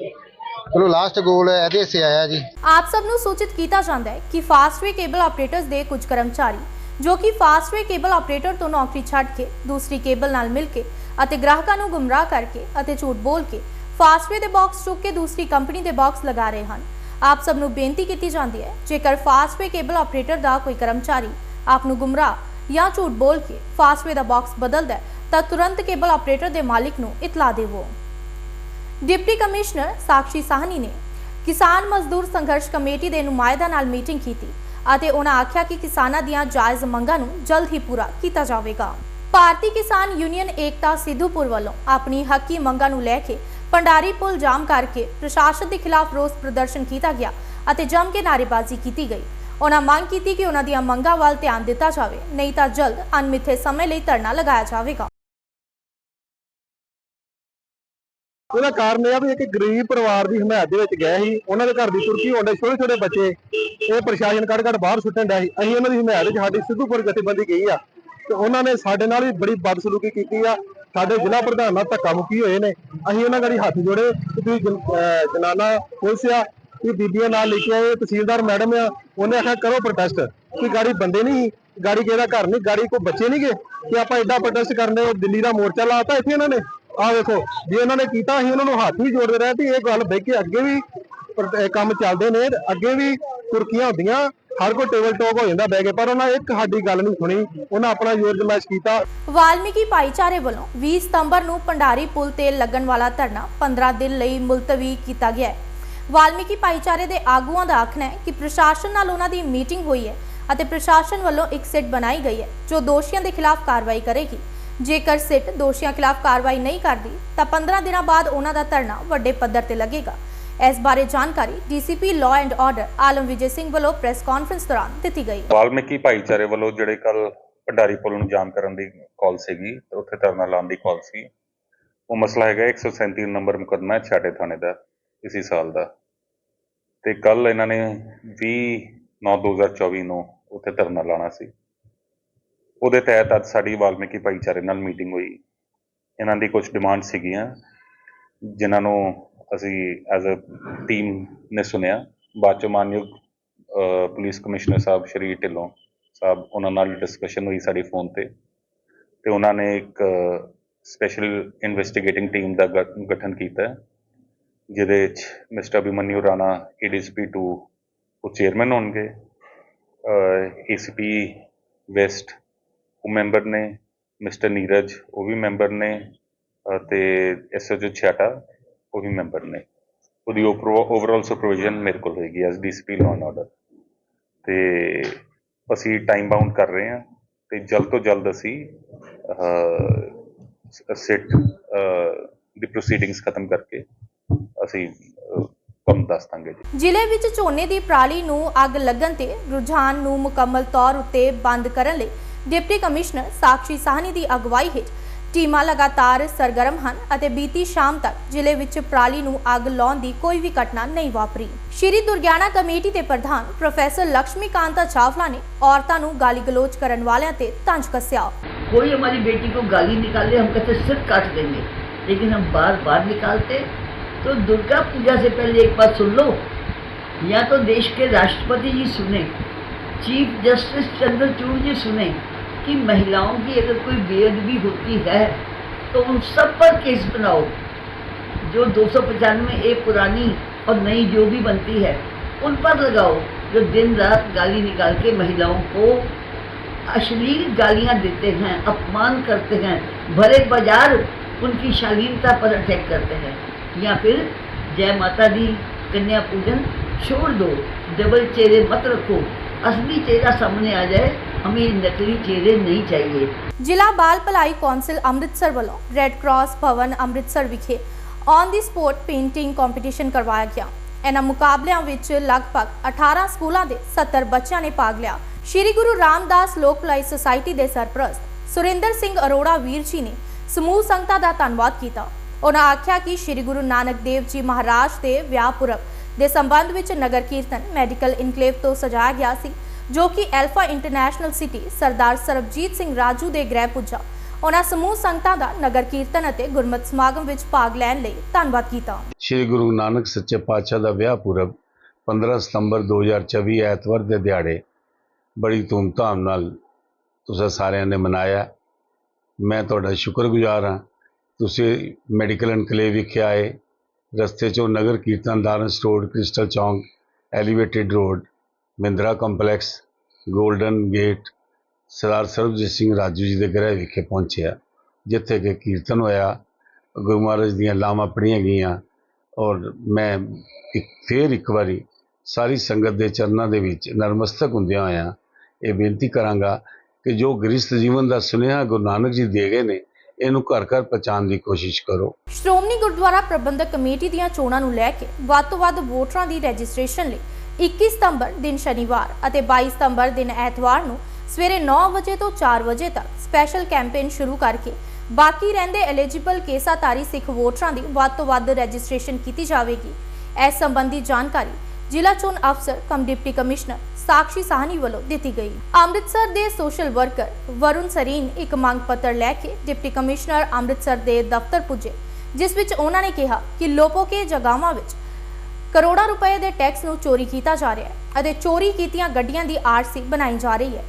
ਚਲੋ ਲਾਸਟ ਗੋਲ ਇਹਦੇ ਹਿੱਸੇ ਆਇਆ ਜੀ। ਆਪ ਸਭ ਨੂੰ ਸੂਚਿਤ ਕੀਤਾ ਜਾਂਦਾ ਹੈ ਕਿ ਫਾਸਟਵੇ ਕੇਬਲ ਆਪਰੇਟਰਸ ਦੇ ਕੁਝ ਕਰਮਚਾਰੀ ਜੋ ਕਿ ਫਾਸਟਵੇ ਕੇਬਲ ਆਪਰੇਟਰ ਤੋਂ ਨੌਕਰੀ ਛੱਡ ਕੇ, ਦੂਸਰੀ ਕੇਬਲ ਨਾਲ ਮਿਲ ਕੇ ਅਤੇ ਗ੍ਰਾਹਕਾਂ ਨੂੰ ਗੁੰਮਰਾਹ ਕਰਕੇ ਅਤੇ ਝੂਠ ਬੋਲ ਕੇ ਫਾਸਟਵੇ ਦੇ ਬਾਕਸ ਚੁੱਕ ਕੇ ਦੂਸਰੀ ਕੰਪਨੀ ਦੇ ਬਾਕਸ ਲਗਾ ਰਹੇ ਹਨ। ਆਪ ਸਭ ਨੂੰ ਬੇਨਤੀ ਕੀਤੀ ਜਾਂਦੀ ਹੈ, ਜੇਕਰ ਫਾਸਟਵੇ ਕੇਬਲ ਆਪਰੇਟਰ ਦਾ ਕੋਈ ਕਰਮਚਾਰੀ ਆਪ ਨੂੰ ਗੁੰਮਰਾਹ ਜਾਂ ਝੂਠ ਬੋਲ ਕੇ ਫਾਸਟਵੇ ਦਾ ਬਾਕਸ ਬਦਲਦਾ ਹੈ, ਤਾਂ ਤੁਰੰਤ ਕੇਬਲ ਆਪਰੇਟਰ ਦੇ ਮਾਲਿਕ ਨੂੰ ਇਤਲਾ ਦੇਵੋ। ਡਿਪਟੀ ਕਮਿਸ਼ਨਰ ਸਾਕਸ਼ੀ ਸਾਹਨੀ ਨੇ ਕਿਸਾਨ ਮਜ਼ਦੂਰ ਸੰਘਰਸ਼ ਕਮੇਟੀ ਦੇ ਨੁਮਾਇੰਦਿਆਂ ਨਾਲ ਮੀਟਿੰਗ ਕੀਤੀ ਅਤੇ ਉਹਨਾਂ ਆਖਿਆ ਕਿ ਕਿਸਾਨਾਂ ਦੀਆਂ ਜਾਇਜ਼ ਮੰਗਾਂ ਨੂੰ ਜਲਦ ਹੀ ਪੂਰਾ ਕੀਤਾ ਜਾਵੇਗਾ। ਭਾਰਤੀ ਕਿਸਾਨ ਯੂਨੀਅਨ ਏਕਤਾ ਸਿੱਧੂਪੁਰ ਵੱਲੋਂ ਆਪਣੀ ਹੱਕੀ ਮੰਗਾਂ ਨੂੰ ਲੈ ਕੇ ਪੰਡਾਰੀ ਪੁਲ ਜਾਮ ਕਰਕੇ ਪ੍ਰਸ਼ਾਸਨ ਦੇ ਖਿਲਾਫ ਰੋਸ ਪ੍ਰਦਰਸ਼ਨ ਕੀਤਾ ਗਿਆ ਅਤੇ ਜੰਮ ਕੇ ਨਾਅਰੇਬਾਜ਼ੀ ਕੀਤੀ ਗਈ। ਉਹਨਾਂ ਮੰਗ ਕੀਤੀ ਕਿ ਉਹਨਾਂ ਦੀਆਂ ਮੰਗਾਂ ਵੱਲ ਧਿਆਨ ਦਿੱਤਾ ਜਾਵੇ, ਨਹੀਂ ਤਾਂ ਜਲਦ ਅਣਮਿੱਥੇ ਸਮੇਂ ਲਈ ਧਰਨਾ ਲਗਾਇਆ ਜਾਵੇਗਾ। ਉਹਦਾ ਕਾਰਨ ਇਹ ਆ ਵੀ ਇੱਕ ਗਰੀਬ ਪਰਿਵਾਰ ਦੀ ਹਮਾਇਤ ਦੇ ਵਿੱਚ ਗਏ ਸੀ, ਉਹਨਾਂ ਦੇ ਘਰ ਦੀ ਤੁਰਕੀ ਹੁੰਦੇ ਛੋਟੇ ਛੋਟੇ ਬੱਚੇ ਇਹ ਪ੍ਰਸ਼ਾਸਨ ਕੱਢ ਕੱਢ ਬਾਹਰ ਸੁੱਟਣ ਡਿਆ ਸੀ। ਅਸੀਂ ਉਹਨਾਂ ਦੀ ਹਮਾਇਤ ਵਿੱਚ ਸਾਡੀ ਸਿੱਧੂਪੁਰ ਜਥੇਬੰਦੀ ਗਈ ਆ ਤੇ ਉਹਨਾਂ ਨੇ ਸਾਡੇ ਨਾਲ ਵੀ ਬੜੀ ਬਦਸਲੂਕੀ ਕੀਤੀ ਆ। ਸਾਡੇ ਜ਼ਿਲ੍ਹਾ ਪ੍ਰਧਾਨ ਨਾਲ ਧੱਕਾ ਮੁੱਕੀ ਹੋਏ ਨੇ। ਅਸੀਂ ਉਹਨਾਂ ਗਾੜੀ ਹੱਥ ਜੋੜੇ ਕਿ ਤੁਸੀਂ ਜਨਾਨਾ ਪੁਲਿਸ ਆ ਕਿ ਬੀਬੀਆਂ ਨਾਲ ਲੈ ਕੇ ਆਏ, ਤਹਿਸੀਲਦਾਰ ਮੈਡਮ ਆ, ਉਹਨੇ ਆਖਿਆ ਕਰੋ ਪ੍ਰੋਟੈਸਟ ਕਿ ਗਾੜੀ ਬੰਦੇ ਨਹੀਂ ਗਾੜੀ ਕਿਹਦਾ ਘਰ ਨਹੀਂ, ਗਾੜੀ ਕੋਈ ਬੱਚੇ ਨਹੀਂਗੇ ਕਿ ਆਪਾਂ ਐਡਾ ਪ੍ਰੋਟੈਸਟ ਕਰਨੇ ਦਿੱਲੀ ਦਾ ਮੋਰਚਾ ਲਾਤਾ ਇੱਥੇ ਇਹਨਾਂ ਨੇ। ਆਹ ਵੇਖੋ ਜੇ ਉਹਨਾਂ ਨੇ ਕੀਤਾ, ਅਸੀਂ ਉਹਨਾਂ ਨੂੰ ਹੱਥ ਵੀ ਜੋੜਦੇ ਰਹੇ ਵੀ ਇਹ ਗੱਲ ਬਹਿ ਕੇ ਅੱਗੇ ਵੀ ਕੰਮ ਚੱਲਦੇ ਨੇ ਅੱਗੇ ਵੀ ਤੁਰਕੀਆਂ ਹੁੰਦੀਆਂ, ਹਰ ਕੋਈ ਟੇਬਲ ਟਾਕ ਹੋ ਜਾਂਦਾ ਬਹਿ ਕੇ, ਪਰ ਉਹਨਾਂ ਇੱਕ ਸਾਡੀ ਗੱਲ ਨਹੀਂ ਸੁਣੀ, ਉਹਨਾਂ ਆਪਣਾ ਜ਼ੋਰ ਜਮਾਇਸ਼ ਕੀਤਾ। ਵਾਲਮੀਕੀ ਭਾਈਚਾਰੇ ਵੱਲੋਂ 20 ਸਤੰਬਰ ਨੂੰ ਪੰਡਾਰੀ ਪੁਲ ਤੇ ਲੱਗਣ ਵਾਲਾ ਧਰਨਾ 15 ਦਿਨ ਲਈ ਮੁਲਤਵੀ ਕੀਤਾ ਗਿਆ ਹੈ। ਵਾਲਮੀਕੀ ਭਾਈਚਾਰੇ ਦੇ ਆਗੂਆਂ ਦਾ ਆਖਣਾ ਹੈ ਕਿ ਪ੍ਰਸ਼ਾਸਨ ਨਾਲ ਉਹਨਾਂ ਦੀ ਮੀਟਿੰਗ ਹੋਈ ਹੈ ਅਤੇ ਪ੍ਰਸ਼ਾਸਨ ਵੱਲੋਂ ਇੱਕ ਸਿੱਟ ਬਣਾਈ ਗਈ ਹੈ, ਜੋ ਦੋਸ਼ੀਆਂ ਦੇ ਖਿਲਾਫ ਕਾਰਵਾਈ ਕਰੇਗੀ। ਜੇਕਰ ਸਿੱਟ ਦੋਸ਼ੀਆਂ ਖਿਲਾਫ ਕਾਰਵਾਈ ਨਹੀਂ ਕਰਦੀ, ਤਾਂ 15 ਦਿਨਾਂ ਬਾਅਦ ਉਹਨਾਂ ਦਾ ਧਰਨਾ ਵੱਡੇ ਪੱਧਰ ਤੇ ਲੱਗੇਗਾ। ਇਸ ਬਾਰੇ ਜਾਣਕਾਰੀ DCP law and order Alam Vijay Singh ਵੱਲੋਂ ਪ੍ਰੈਸ ਕਾਨਫਰੰਸ ਦੌਰਾਨ ਦਿੱਤੀ ਗਈ। ਵਾਲਮੀਕੀ ਭਾਈਚਾਰੇ ਵੱਲੋਂ ਜਿਹੜੇ ਕੱਲ ਭੰਡਾਰੀ ਪੁਲ ਨੂੰ ਜਾਮ ਕਰਨ ਦੀ ਕਾਲ ਸੀਗੀ, ਤੇ ਉੱਥੇ ਧਰਨਾ ਲਾਉਣ ਦੀ ਕਾਲ ਸੀ। ਉਹ ਮਸਲਾ ਹੈਗਾ 137 ਨੰਬਰ ਮੁਕੱਦਮਾ ਛਾਟੇ ਥਾਣੇ ਦਾ, ਇਸੇ ਸਾਲ ਦਾ। ਤੇ ਕੱਲ ਇਹਨਾਂ ਨੇ 20 9 2024 ਨੂੰ ਉੱਥੇ ਧਰਨਾ ਲਾਣਾ ਸੀ। ਉਹਦੇ ਤਹਿਤ ਅੱਜ ਸਾਡੀ ਵਾਲਮੀਕੀ ਭਾਈਚਾਰੇ ਨਾਲ ਮੀਟਿੰਗ ਹੋਈ। ਇਹਨਾਂ ਦੀ ਕੁਝ ਡਿਮਾਂਡ ਸੀਗੀਆਂ, ਜਿਨ੍ਹਾਂ ਨੂੰ ਅਸੀਂ ਐਜ਼ ਅ ਟੀਮ ਨੇ ਸੁਣਿਆ। ਬਾਅਦ ਚੋਂ ਮਾਨਯੋਗ ਪੁਲਿਸ ਕਮਿਸ਼ਨਰ ਸਾਹਿਬ ਸ਼੍ਰੀ ਢਿੱਲੋਂ ਸਾਹਿਬ, ਉਹਨਾਂ ਨਾਲ ਡਿਸਕਸ਼ਨ ਹੋਈ ਸਾਡੀ ਫੋਨ ਤੇ। ਤੇ ਉਹਨਾਂ ਨੇ ਇੱਕ ਸਪੈਸ਼ਲ ਇਨਵੈਸਟੀਗੇਟਿੰਗ ਟੀਮ ਦਾ ਗ- ਗਠਨ ਕੀਤਾ, ਜਿਹਦੇ ਵਿੱਚ ਮਿਸਟਰ ਅਭਿਮਨਿਊ ਰਾਣਾ ਏਡੀਸੀਪੀ 2 ਉਹ ਚੇਅਰਮੈਨ ਹੋਣਗੇ। ਏਸੀਪੀ ਵੈਸਟ ਉਹ ਮੈਂਬਰ ਨੇ ਮਿਸਟਰ ਨੀਰਜ, ਉਹ ਵੀ ਮੈਂਬਰ ਨੇ ਤੇ ਐਸਐਚਓ ਛਾਟਾ ਉਹ ਵੀ ਮੈਂਬਰ ਨੇ। ਉਹਦੀ ਓਵਰਆਲ ਸੁਪਰਵਿਜ਼ਨ ਮੇਰੇ ਕੋਲ ਹੋਏਗੀ as DCP law and order ਤੇ ਅਸੀਂ ਟਾਈਮ ਬਾਉਂਡ ਕਰ ਰਹੇ ਹਾਂ ਤੇ ਜਲਦ ਤੋਂ ਜਲਦ ਅਸੀਂ ਸਿਟ ਦੀ ਪ੍ਰੋਸੀਡਿੰਗਸ ਖਤਮ ਕਰਕੇ ਅਸੀਂ ਤੁਹਾਨੂੰ ਦੱਸ ਦਾਂਗੇ ਜੀ। ਜ਼ਿਲ੍ਹੇ ਵਿੱਚ ਝੋਨੇ ਦੀ ਪਰਾਲੀ ਨੂੰ ਅੱਗ ਲੱਗਣ ਤੇ ਰੁਝਾਨ ਨੂੰ ਮੁਕੰਮਲ ਤੌਰ ਉੱਤੇ ਬੰਦ ਕਰਨ ਲਈ ਡਿਪਟੀ ਕਮਿਸ਼ਨਰ ਸਾਖੀ ਸਾਹਨੀ ਦੀ ਅਗਵਾਈ ਹੇਠ ਟੀਮਾਂ ਲਗਾਤਾਰ ਸਰਗਰਮ ਹਨ ਅਤੇ ਬੀਤੀ ਸ਼ਾਮ ਤੱਕ ਜ਼ਿਲ੍ਹੇ ਵਿੱਚ ਪ੍ਰਾਲੀ ਨੂੰ ਅੱਗ ਲਾਉਣ ਦੀ ਕੋਈ ਵੀ ਘਟਨਾ ਨਹੀਂ ਵਾਪਰੀ। ਸ਼੍ਰੀ ਦੁਰਗਿਆਣਾ ਕਮੇਟੀ ਦੇ ਪ੍ਰਧਾਨ ਪ੍ਰੋਫੈਸਰ ਲక్ష్ਮੀ ਕਾਂਤਾ ਚਾਵਲਾ ਨੇ ਔਰਤਾਂ ਨੂੰ ਗਾਲੀ ਗਲੋਚ ਕਰਨ ਵਾਲਿਆਂ ਤੇ ਤੰਜ ਕੱਸਿਆ। कोई हमारी बेटी को गाली निकाले हम कहते सिर काट देंगे लेकिन हम बार बार निकालते तो दुर्गा पूजा से पहले एक बार सुन लो या तो देश के राष्ट्रपति जी सुने चीफ जस्टिस चंद्रचूड़ जी सुने कि महिलाओं की अगर कोई बेअदबी होती है तो उन सब पर केस बनाओ। जो दो सौ पचानवे ए पुरानी और नई जो भी बनती है, उन पर लगाओ। जो दिन रात गाली निकाल के महिलाओं को अश्लील गालियाँ देते हैं, अपमान करते हैं, भरे बाज़ार उनकी शालीनता पर अटैक करते हैं। या फिर जय माता दी, कन्या पूजन, छोड़ दो। डबल चेहरे मत रखो। असली चेहरा सामने आ जाए हमें ये नकली चेहरे नहीं चाहिए ਜ਼ਿਲ੍ਹਾ ਬਾਲ ਭਲਾਈ ਕੌਂਸਲ ਅੰਮ੍ਰਿਤਸਰ ਵੱਲੋਂ ਰੈੱਡ ਕਰਾਸ ਭਵਨ ਅੰਮ੍ਰਿਤਸਰ ਵਿਖੇ on the spot painting competition ਕਰਵਾਇਆ ਗਿਆ ਇਹਨਾਂ ਮੁਕਾਬਲਿਆਂ ਵਿੱਚ ਲਗਭਗ 18 ਸਕੂਲਾਂ ਦੇ 70 ਬੱਚਿਆਂ ਨੇ ਭਾਗ ਲਿਆ ਸ਼੍ਰੀ ਗੁਰੂ ਰਾਮਦਾਸ ਲੋਕ ਭਲਾਈ ਸੁਸਾਇਟੀ ਦੇ ਸਰਪ੍ਰਸਤ ਸੁਰਿੰਦਰ ਸਿੰਘ ਅਰੋੜਾ ਵੀਰ ਜੀ ਨੇ ਸਮੂਹ ਸੰਗਤਾਂ ਦਾ ਧੰਨਵਾਦ ਕੀਤਾ ਉਹਨਾਂ ਆਖਿਆ ਕਿ ਸ੍ਰੀ ਗੁਰੂ ਨਾਨਕ ਦੇਵ ਜੀ ਮਹਾਰਾਜ ਦੇ ਵਿਆਹ ਪੁਰਬ ਦੇ ਸੰਬੰਧ ਵਿੱਚ ਨਗਰ ਕੀਰਤਨ ਮੈਡੀਕਲ ਇਨਕਲੇਵ ਤੋਂ ਸਜਾਇਆ ਗਿਆ ਸੀ ਜੋ ਕਿ alpha international city Sardar Sarbjit Singh Raju ਦੇ ਗ੍ਰਹਿ ਪੁੱਜਾ। ਉਹਨਾਂ ਸਮੂਹ ਸੰਗਤਾਂ ਦਾ ਨਗਰ ਕੀਰਤਨ ਅਤੇ ਗੁਰਮਤਿ ਸਮਾਗਮ ਵਿੱਚ ਭਾਗ ਲੈਣ ਲਈ ਧੰਨਵਾਦ ਕੀਤਾ। ਸ਼੍ਰੀ ਗੁਰੂ ਨਾਨਕ ਸੱਚੇ ਪਾਤਸ਼ਾਹ ਦਾ ਵਿਆਹ ਪੁਰਬ 15 ਸਤੰਬਰ 2024 ਐਤਵਾਰ ਦੇ ਦਿਹਾੜੇ। ਬੜੀ ਧੂਮਧਾਮ ਨਾਲ ਤੁਸੀਂ ਸਾਰਿਆਂ ਨੇ ਮਨਾਇਆ। ਮੈਂ ਤੁਹਾਡਾ ਸ਼ੁਕਰਗੁਜ਼ਾਰ ਹਾਂ। ਤੁਸੀਂ ਮੈਡੀਕਲ ਇਨਕਲੇਵ ਵਿਖੇ ਆਏ। ਰਸਤੇ 'ਚੋਂ ਨਗਰ ਕੀਰਤਨ ਦਾਰਨਸ road, crystal Chowk, elevated road Mahindra complex, golden gate, Sardar Sarbjit Singh Raju ji ਦੇ ਗ੍ਰਹਿ ਵਿਖੇ ਪਹੁੰਚਿਆ, ਜਿੱਥੇ ਕਿ ਕੀਰਤਨ ਹੋਇਆ। ਗੁਰੂ ਮਹਾਰਾਜ ਦੀਆਂ ਲਾਵਾਂ ਪੜ੍ਹੀਆਂ ਗਈਆਂ ਔਰ ਮੈਂ ਇੱਕ, ਫੇਰ ਇੱਕ ਵਾਰੀ ਸਾਰੀ ਸੰਗਤ ਦੇ ਚਰਨਾਂ ਦੇ ਵਿੱਚ ਨਰਮਸਤਕ ਹੁੰਦਿਆਂ ਹੋਇਆਂ ਇਹ ਬੇਨਤੀ ਕਰਾਂਗਾ ਕਿ ਜੋ ਗ੍ਰਿਸ਼ਤ ਜੀਵਨ ਦਾ ਸੁਨੇਹਾ ਗੁਰੂ ਨਾਨਕ ਜੀ ਦੇ ਗਏ ਨੇ, ਇਹਨੂੰ ਘਰ ਘਰ ਪਹੁੰਚਾਉਣ ਦੀ ਕੋਸ਼ਿਸ਼ ਕਰੋ। ਸ਼੍ਰੋਮਣੀ ਗੁਰਦੁਆਰਾ ਪ੍ਰਬੰਧਕ ਕਮੇਟੀ ਦੀਆਂ ਚੋਣਾਂ ਨੂੰ ਲੈ ਕੇ ਵੱਧ ਤੋਂ ਵੱਧ ਵੋਟਰਾਂ ਦੀ ਰਜਿਸਟ੍ਰੇਸ਼ਨ ਲਈ 21 ਸਤੰਬਰ ਦਿਨ ਸ਼ਨੀਵਾਰ ਅਤੇ 22 ਸਤੰਬਰ ਦਿਨ ਐਤਵਾਰ ਨੂੰ ਸਵੇਰੇ 9 ਵਜੇ ਤੋਂ 4 ਵਜੇ ਤੱਕ ਸਪੈਸ਼ਲ ਕੈਂਪੇਨ ਸ਼ੁਰੂ ਕਰਕੇ ਬਾਕੀ ਰਹਿੰਦੇ ਐਲੀਜੀਬਲ ਕੇਸਾਧਾਰੀ ਸਿੱਖ ਵੋਟਰਾਂ ਦੀ ਵੱਧ ਤੋਂ ਵੱਧ ਰਜਿਸਟ੍ਰੇਸ਼ਨ ਕੀਤੀ ਜਾਵੇਗੀ। ਇਸ ਸੰਬੰਧੀ ਜਾਣਕਾਰੀ ਜ਼ਿਲ੍ਹਾ ਚੋਣ ਅਫਸਰ cum deputy commissioner Sakshi Sawhney ਵੱਲੋਂ ਦਿੱਤੀ ਗਈ। ਅੰਮ੍ਰਿਤਸਰ ਦੇ ਸੋਸ਼ਲ ਵਰਕਰ ਵਰੁਣ ਸਰੀਨ ਇੱਕ ਮੰਗ ਪੱਤਰ ਲੈ ਕੇ ਡਿਪਟੀ ਕਮਿਸ਼ਨਰ ਅੰਮ੍ਰਿਤਸਰ ਦੇ ਦਫ਼ਤਰ ਪੁੱਜੇ, ਜਿਸ ਵਿੱਚ ਉਹਨਾਂ ਨੇ ਕਿਹਾ ਕਿ ਲੋਪੋਕੇ ਜਗਾਵਾਂ ਵਿੱਚ ਕਰੋੜਾਂ ਰੁਪਏ ਦੇ ਟੈਕਸ ਨੂੰ ਚੋਰੀ ਕੀਤਾ ਜਾ ਰਿਹਾ ਹੈ ਅਤੇ ਚੋਰੀ ਕੀਤੀਆਂ ਗੱਡੀਆਂ ਦੀ ਆਰਸੀ ਬਣਾਈ ਜਾ ਰਹੀ ਹੈ।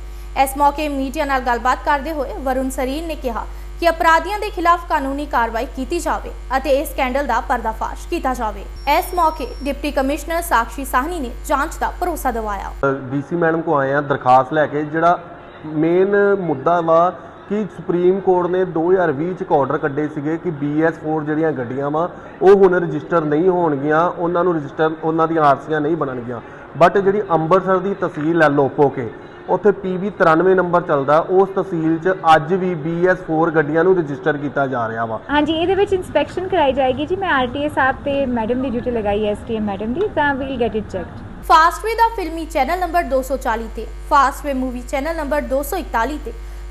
ਇਸ ਮੌਕੇ ਮੀਡੀਆ ਨਾਲ ਗੱਲਬਾਤ ਕਰਦੇ ਹੋਏ ਵਰੁਣ ਸਰੀਨ ਨੇ ਕਿਹਾ ਕਿ ਅਪਰਾਧੀਆਂ ਦੇ ਖਿਲਾਫ ਕਾਨੂੰਨੀ ਕਾਰਵਾਈ ਕੀਤੀ ਜਾਵੇ ਅਤੇ ਇਸ ਸਕੈਂਡਲ ਦਾ ਪਰਦਾਫਾਸ਼ ਕੀਤਾ ਜਾਵੇ। ਇਸ ਮੌਕੇ ਡਿਪਟੀ ਕਮਿਸ਼ਨਰ ਸਾਕਸ਼ੀ ਸਾਹਨੀ ਨੇ ਜਾਂਚ ਦਾ ਭਰੋਸਾ ਦਿਵਾਇਆ। ਡੀਸੀ ਮੈਡਮ ਕੋ ਆਏ ਆ ਦਰਖਾਸਤ ਲੈ ਕੇ, ਜਿਹੜਾ ਮੇਨ ਮੁੱਦਾ ਵਾ ਕਿ ਸੁਪਰੀਮ ਕੋਰਟ ਨੇ 2020 ਚ ਇੱਕ ਆਰਡਰ ਕੱਢੇ ਸੀਗੇ ਕਿ BS4 ਜਿਹੜੀਆਂ ਗੱਡੀਆਂ ਵਾ ਉਹ ਹੁਣ ਰਜਿਸਟਰ ਨਹੀਂ ਹੋਣਗੀਆਂ ਉਹਨਾਂ ਨੂੰ ਰਜਿਸਟਰ ਉਹਨਾਂ ਦੀਆਂ ਆਰਸੀਆਂ ਨਹੀਂ ਬਣਨਗੀਆਂ। ਬਟ ਜਿਹੜੀ ਅੰਮ੍ਰਿਤਸਰ ਦੀ ਤਹਿਸੀਲ ਹੈ ਲੋਪੋਕੇ ਉੱਥੇ PB 93 ਨੰਬਰ ਚੱਲਦਾ ਉਸ ਤਹਿਸੀਲ 'ਚ ਅੱਜ ਵੀ BS4 ਗੱਡੀਆਂ ਨੂੰ ਰਜਿਸਟਰ ਕੀਤਾ ਜਾ ਰਿਹਾ ਵਾ। ਹਾਂਜੀ ਇਹਦੇ ਵਿੱਚ ਇਨਸਪੈਕਸ਼ਨ ਕਰਾਈ ਜਾਏਗੀ ਜੀ ਮੈਂ ਆਰਟੀਏ ਸਾਹਿਬ ਤੇ ਮੈਡਮ ਦੀ ਡਿਊਟੀ ਲਗਾਈ ਹੈ ਐਸਟੀਐਮ ਮੈਡਮ ਦੀ ਤਾਂ we'll get it checked Fastway ਦਾ ਫਿਲਮੀ ਚੈਨਲ ਨੰਬਰ 240 ਤੇ ਫਾਸਟਵੇ ਮੂਵੀ ਚੈਨਲ ਨੰਬਰ 241 ਤੇ।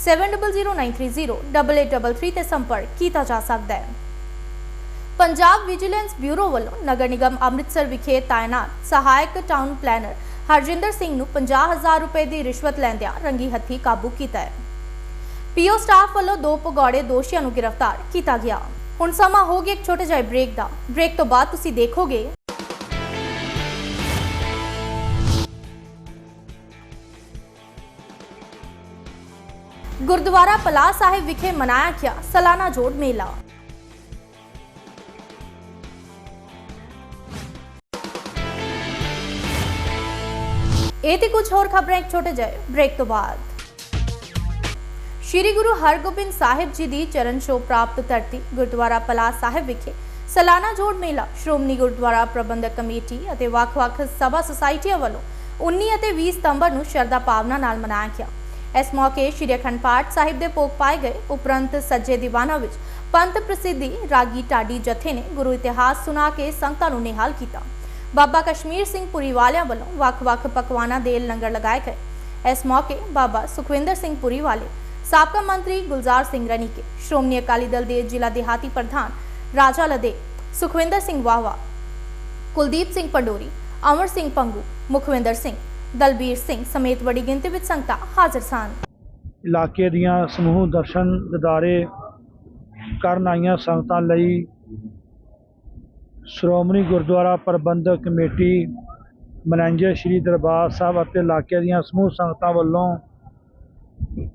7009308833 ਤੇ ਸੰਪਰਕ ਕੀਤਾ ਜਾ ਸਕਦਾ ਹੈ। ਪੰਜਾਬ ਵਿਜੀਲੈਂਸ ਬਿਊਰੋ ਵੱਲੋਂ ਨਗਰ ਨਿਗਮ ਅੰਮ੍ਰਿਤਸਰ ਵਿਖੇ ਤਾਇਨਾਤ ਸਹਾਇਕ ਟਾਊਨ ਪਲੈਨਰ ਹਰਜਿੰਦਰ ਸਿੰਘ ਨੂੰ 50000 ਰੁਪਏ ਦੀ ਰਿਸ਼ਵਤ ਲੈਂਦਿਆਂ ਰੰਗੀ ਹੱਥੀ ਕਾਬੂ ਕੀਤਾ ਹੈ। ਪੀਓ ਸਟਾਫ ਵੱਲੋਂ ਦੋ ਭਗੌੜੇ ਦੋਸ਼ੀਆਂ ਨੂੰ ਗ੍ਰਿਫਤਾਰ ਕੀਤਾ ਗਿਆ। ਹੁਣ ਸਮਾਂ ਹੋ ਗਿਆ ਇੱਕ ਛੋਟੇ ਜਿਹੇ ਬ੍ਰੇਕ ਦਾ। ਬ੍ਰੇਕ ਤੋਂ ਬਾਅਦ ਤੁਸੀਂ ਦੇਖੋਗੇ ਗੁਰਦੁਆਰਾ ਪਲਾ ਸਾਹਿਬ ਵਿਖੇ ਮਨਾਇਆ ਗਿਆ ਸਾਲਾਨਾ ਜੋੜ ਮੇਲਾ। ਇਹ ਤੇ ਕੁਝ ਹੋਰ ਖਬਰਾਂ, ਇੱਕ ਛੋਟੇ ਜਿਹੇ ਬ੍ਰੇਕ ਤੋਂ ਬਾਅਦ। ਸ਼੍ਰੀ ਗੁਰੂ ਹਰਗੋਬਿੰਦ ਸਾਹਿਬ ਜੀ ਦੀ ਚਰਨ ਛੋਹ ਪ੍ਰਾਪਤ ਧਰਤੀ ਗੁਰਦੁਆਰਾ ਪਲਾ ਸਾਹਿਬ ਵਿਖੇ ਸਾਲਾਨਾ ਜੋੜ ਮੇਲਾ ਸ਼੍ਰੋਮਣੀ ਗੁਰਦੁਆਰਾ ਪ੍ਰਬੰਧਕ ਕਮੇਟੀ ਅਤੇ ਵੱਖ-ਵੱਖ ਸਭਾ ਸੁਸਾਇਟੀਆਂ ਵੱਲੋਂ 19 ਅਤੇ 20 ਸਤੰਬਰ ਨੂੰ ਸ਼ਰਧਾ ਭਾਵਨਾ ਨਾਲ ਮਨਾਇਆ ਗਿਆ। ਇਸ ਮੌਕੇ ਸ਼੍ਰੀ ਅਖੰਡ ਪਾਠ ਸਾਹਿਬ ਦੇ ਭੋਗ ਪਾਏ ਗਏ। ਉਪਰੰਤ ਸੱਜੇ ਦੀਵਾਨਾਂ ਵਿੱਚ ਪੰਥ ਪ੍ਰਸਿੱਧੀ ਰਾਗੀ ਟਾਡੀ ਜਥੇ ਨੇ ਗੁਰੂ ਇਤਿਹਾਸ ਸੁਣਾ ਕੇ ਸੰਗਤਾਂ ਨੂੰ ਨਿਹਾਲ ਕੀਤਾ। ਬਾਬਾ ਕਸ਼ਮੀਰ ਸਿੰਘ ਪੁਰੀ ਵਾਲਿਆਂ ਵੱਲੋਂ ਵੱਖ-ਵੱਖ ਪਕਵਾਨਾਂ ਦੇ ਲੰਗਰ ਲਗਾਏ ਗਏ। ਇਸ ਮੌਕੇ ਬਾਬਾ ਸੁਖਵਿੰਦਰ ਸਿੰਘ ਪੁਰੀ ਵਾਲੇ, ਸਾਬਕਾ ਮੰਤਰੀ ਗੁਲਜ਼ਾਰ ਸਿੰਘ ਰਣੀਕੇ, ਸ਼੍ਰੋਮਣੀ ਅਕਾਲੀ ਦਲ ਦੇ ਜ਼ਿਲ੍ਹਾ ਦਿਹਾਤੀ ਪ੍ਰਧਾਨ ਰਾਜਾ ਲਦੇ, ਸੁਖਵਿੰਦਰ ਸਿੰਘ ਵਾਵਾ ਕੁਲਦੀਪ ਸਿੰਘ ਪੰਡੋਰੀ, ਅਮਰ ਸਿੰਘ ਪੰਗੂ, ਮੁਖਵਿੰਦਰ ਸਿੰਘ ਦਲਬੀਰ ਸਿੰਘ ਸਮੇਤ ਵੱਡੀ ਗਿਣਤੀ ਵਿੱਚ ਸੰਗਤਾਂ ਹਾਜ਼ਰ ਸਨ। ਇਲਾਕੇ ਦੀਆਂ ਸਮੂਹ ਦਰਸ਼ਨ ਦਿਦਾਰੇ ਕਰਨ ਆਈਆਂ ਸੰਗਤਾਂ ਲਈ ਸ਼੍ਰੋਮਣੀ ਗੁਰਦੁਆਰਾ ਪ੍ਰਬੰਧਕ ਕਮੇਟੀ ਮੈਨੇਜਰ ਸ਼੍ਰੀ ਦਰਬਾਰ ਸਾਹਿਬ ਅਤੇ ਇਲਾਕੇ ਦੀਆਂ ਸਮੂਹ ਸੰਗਤਾਂ ਵੱਲੋਂ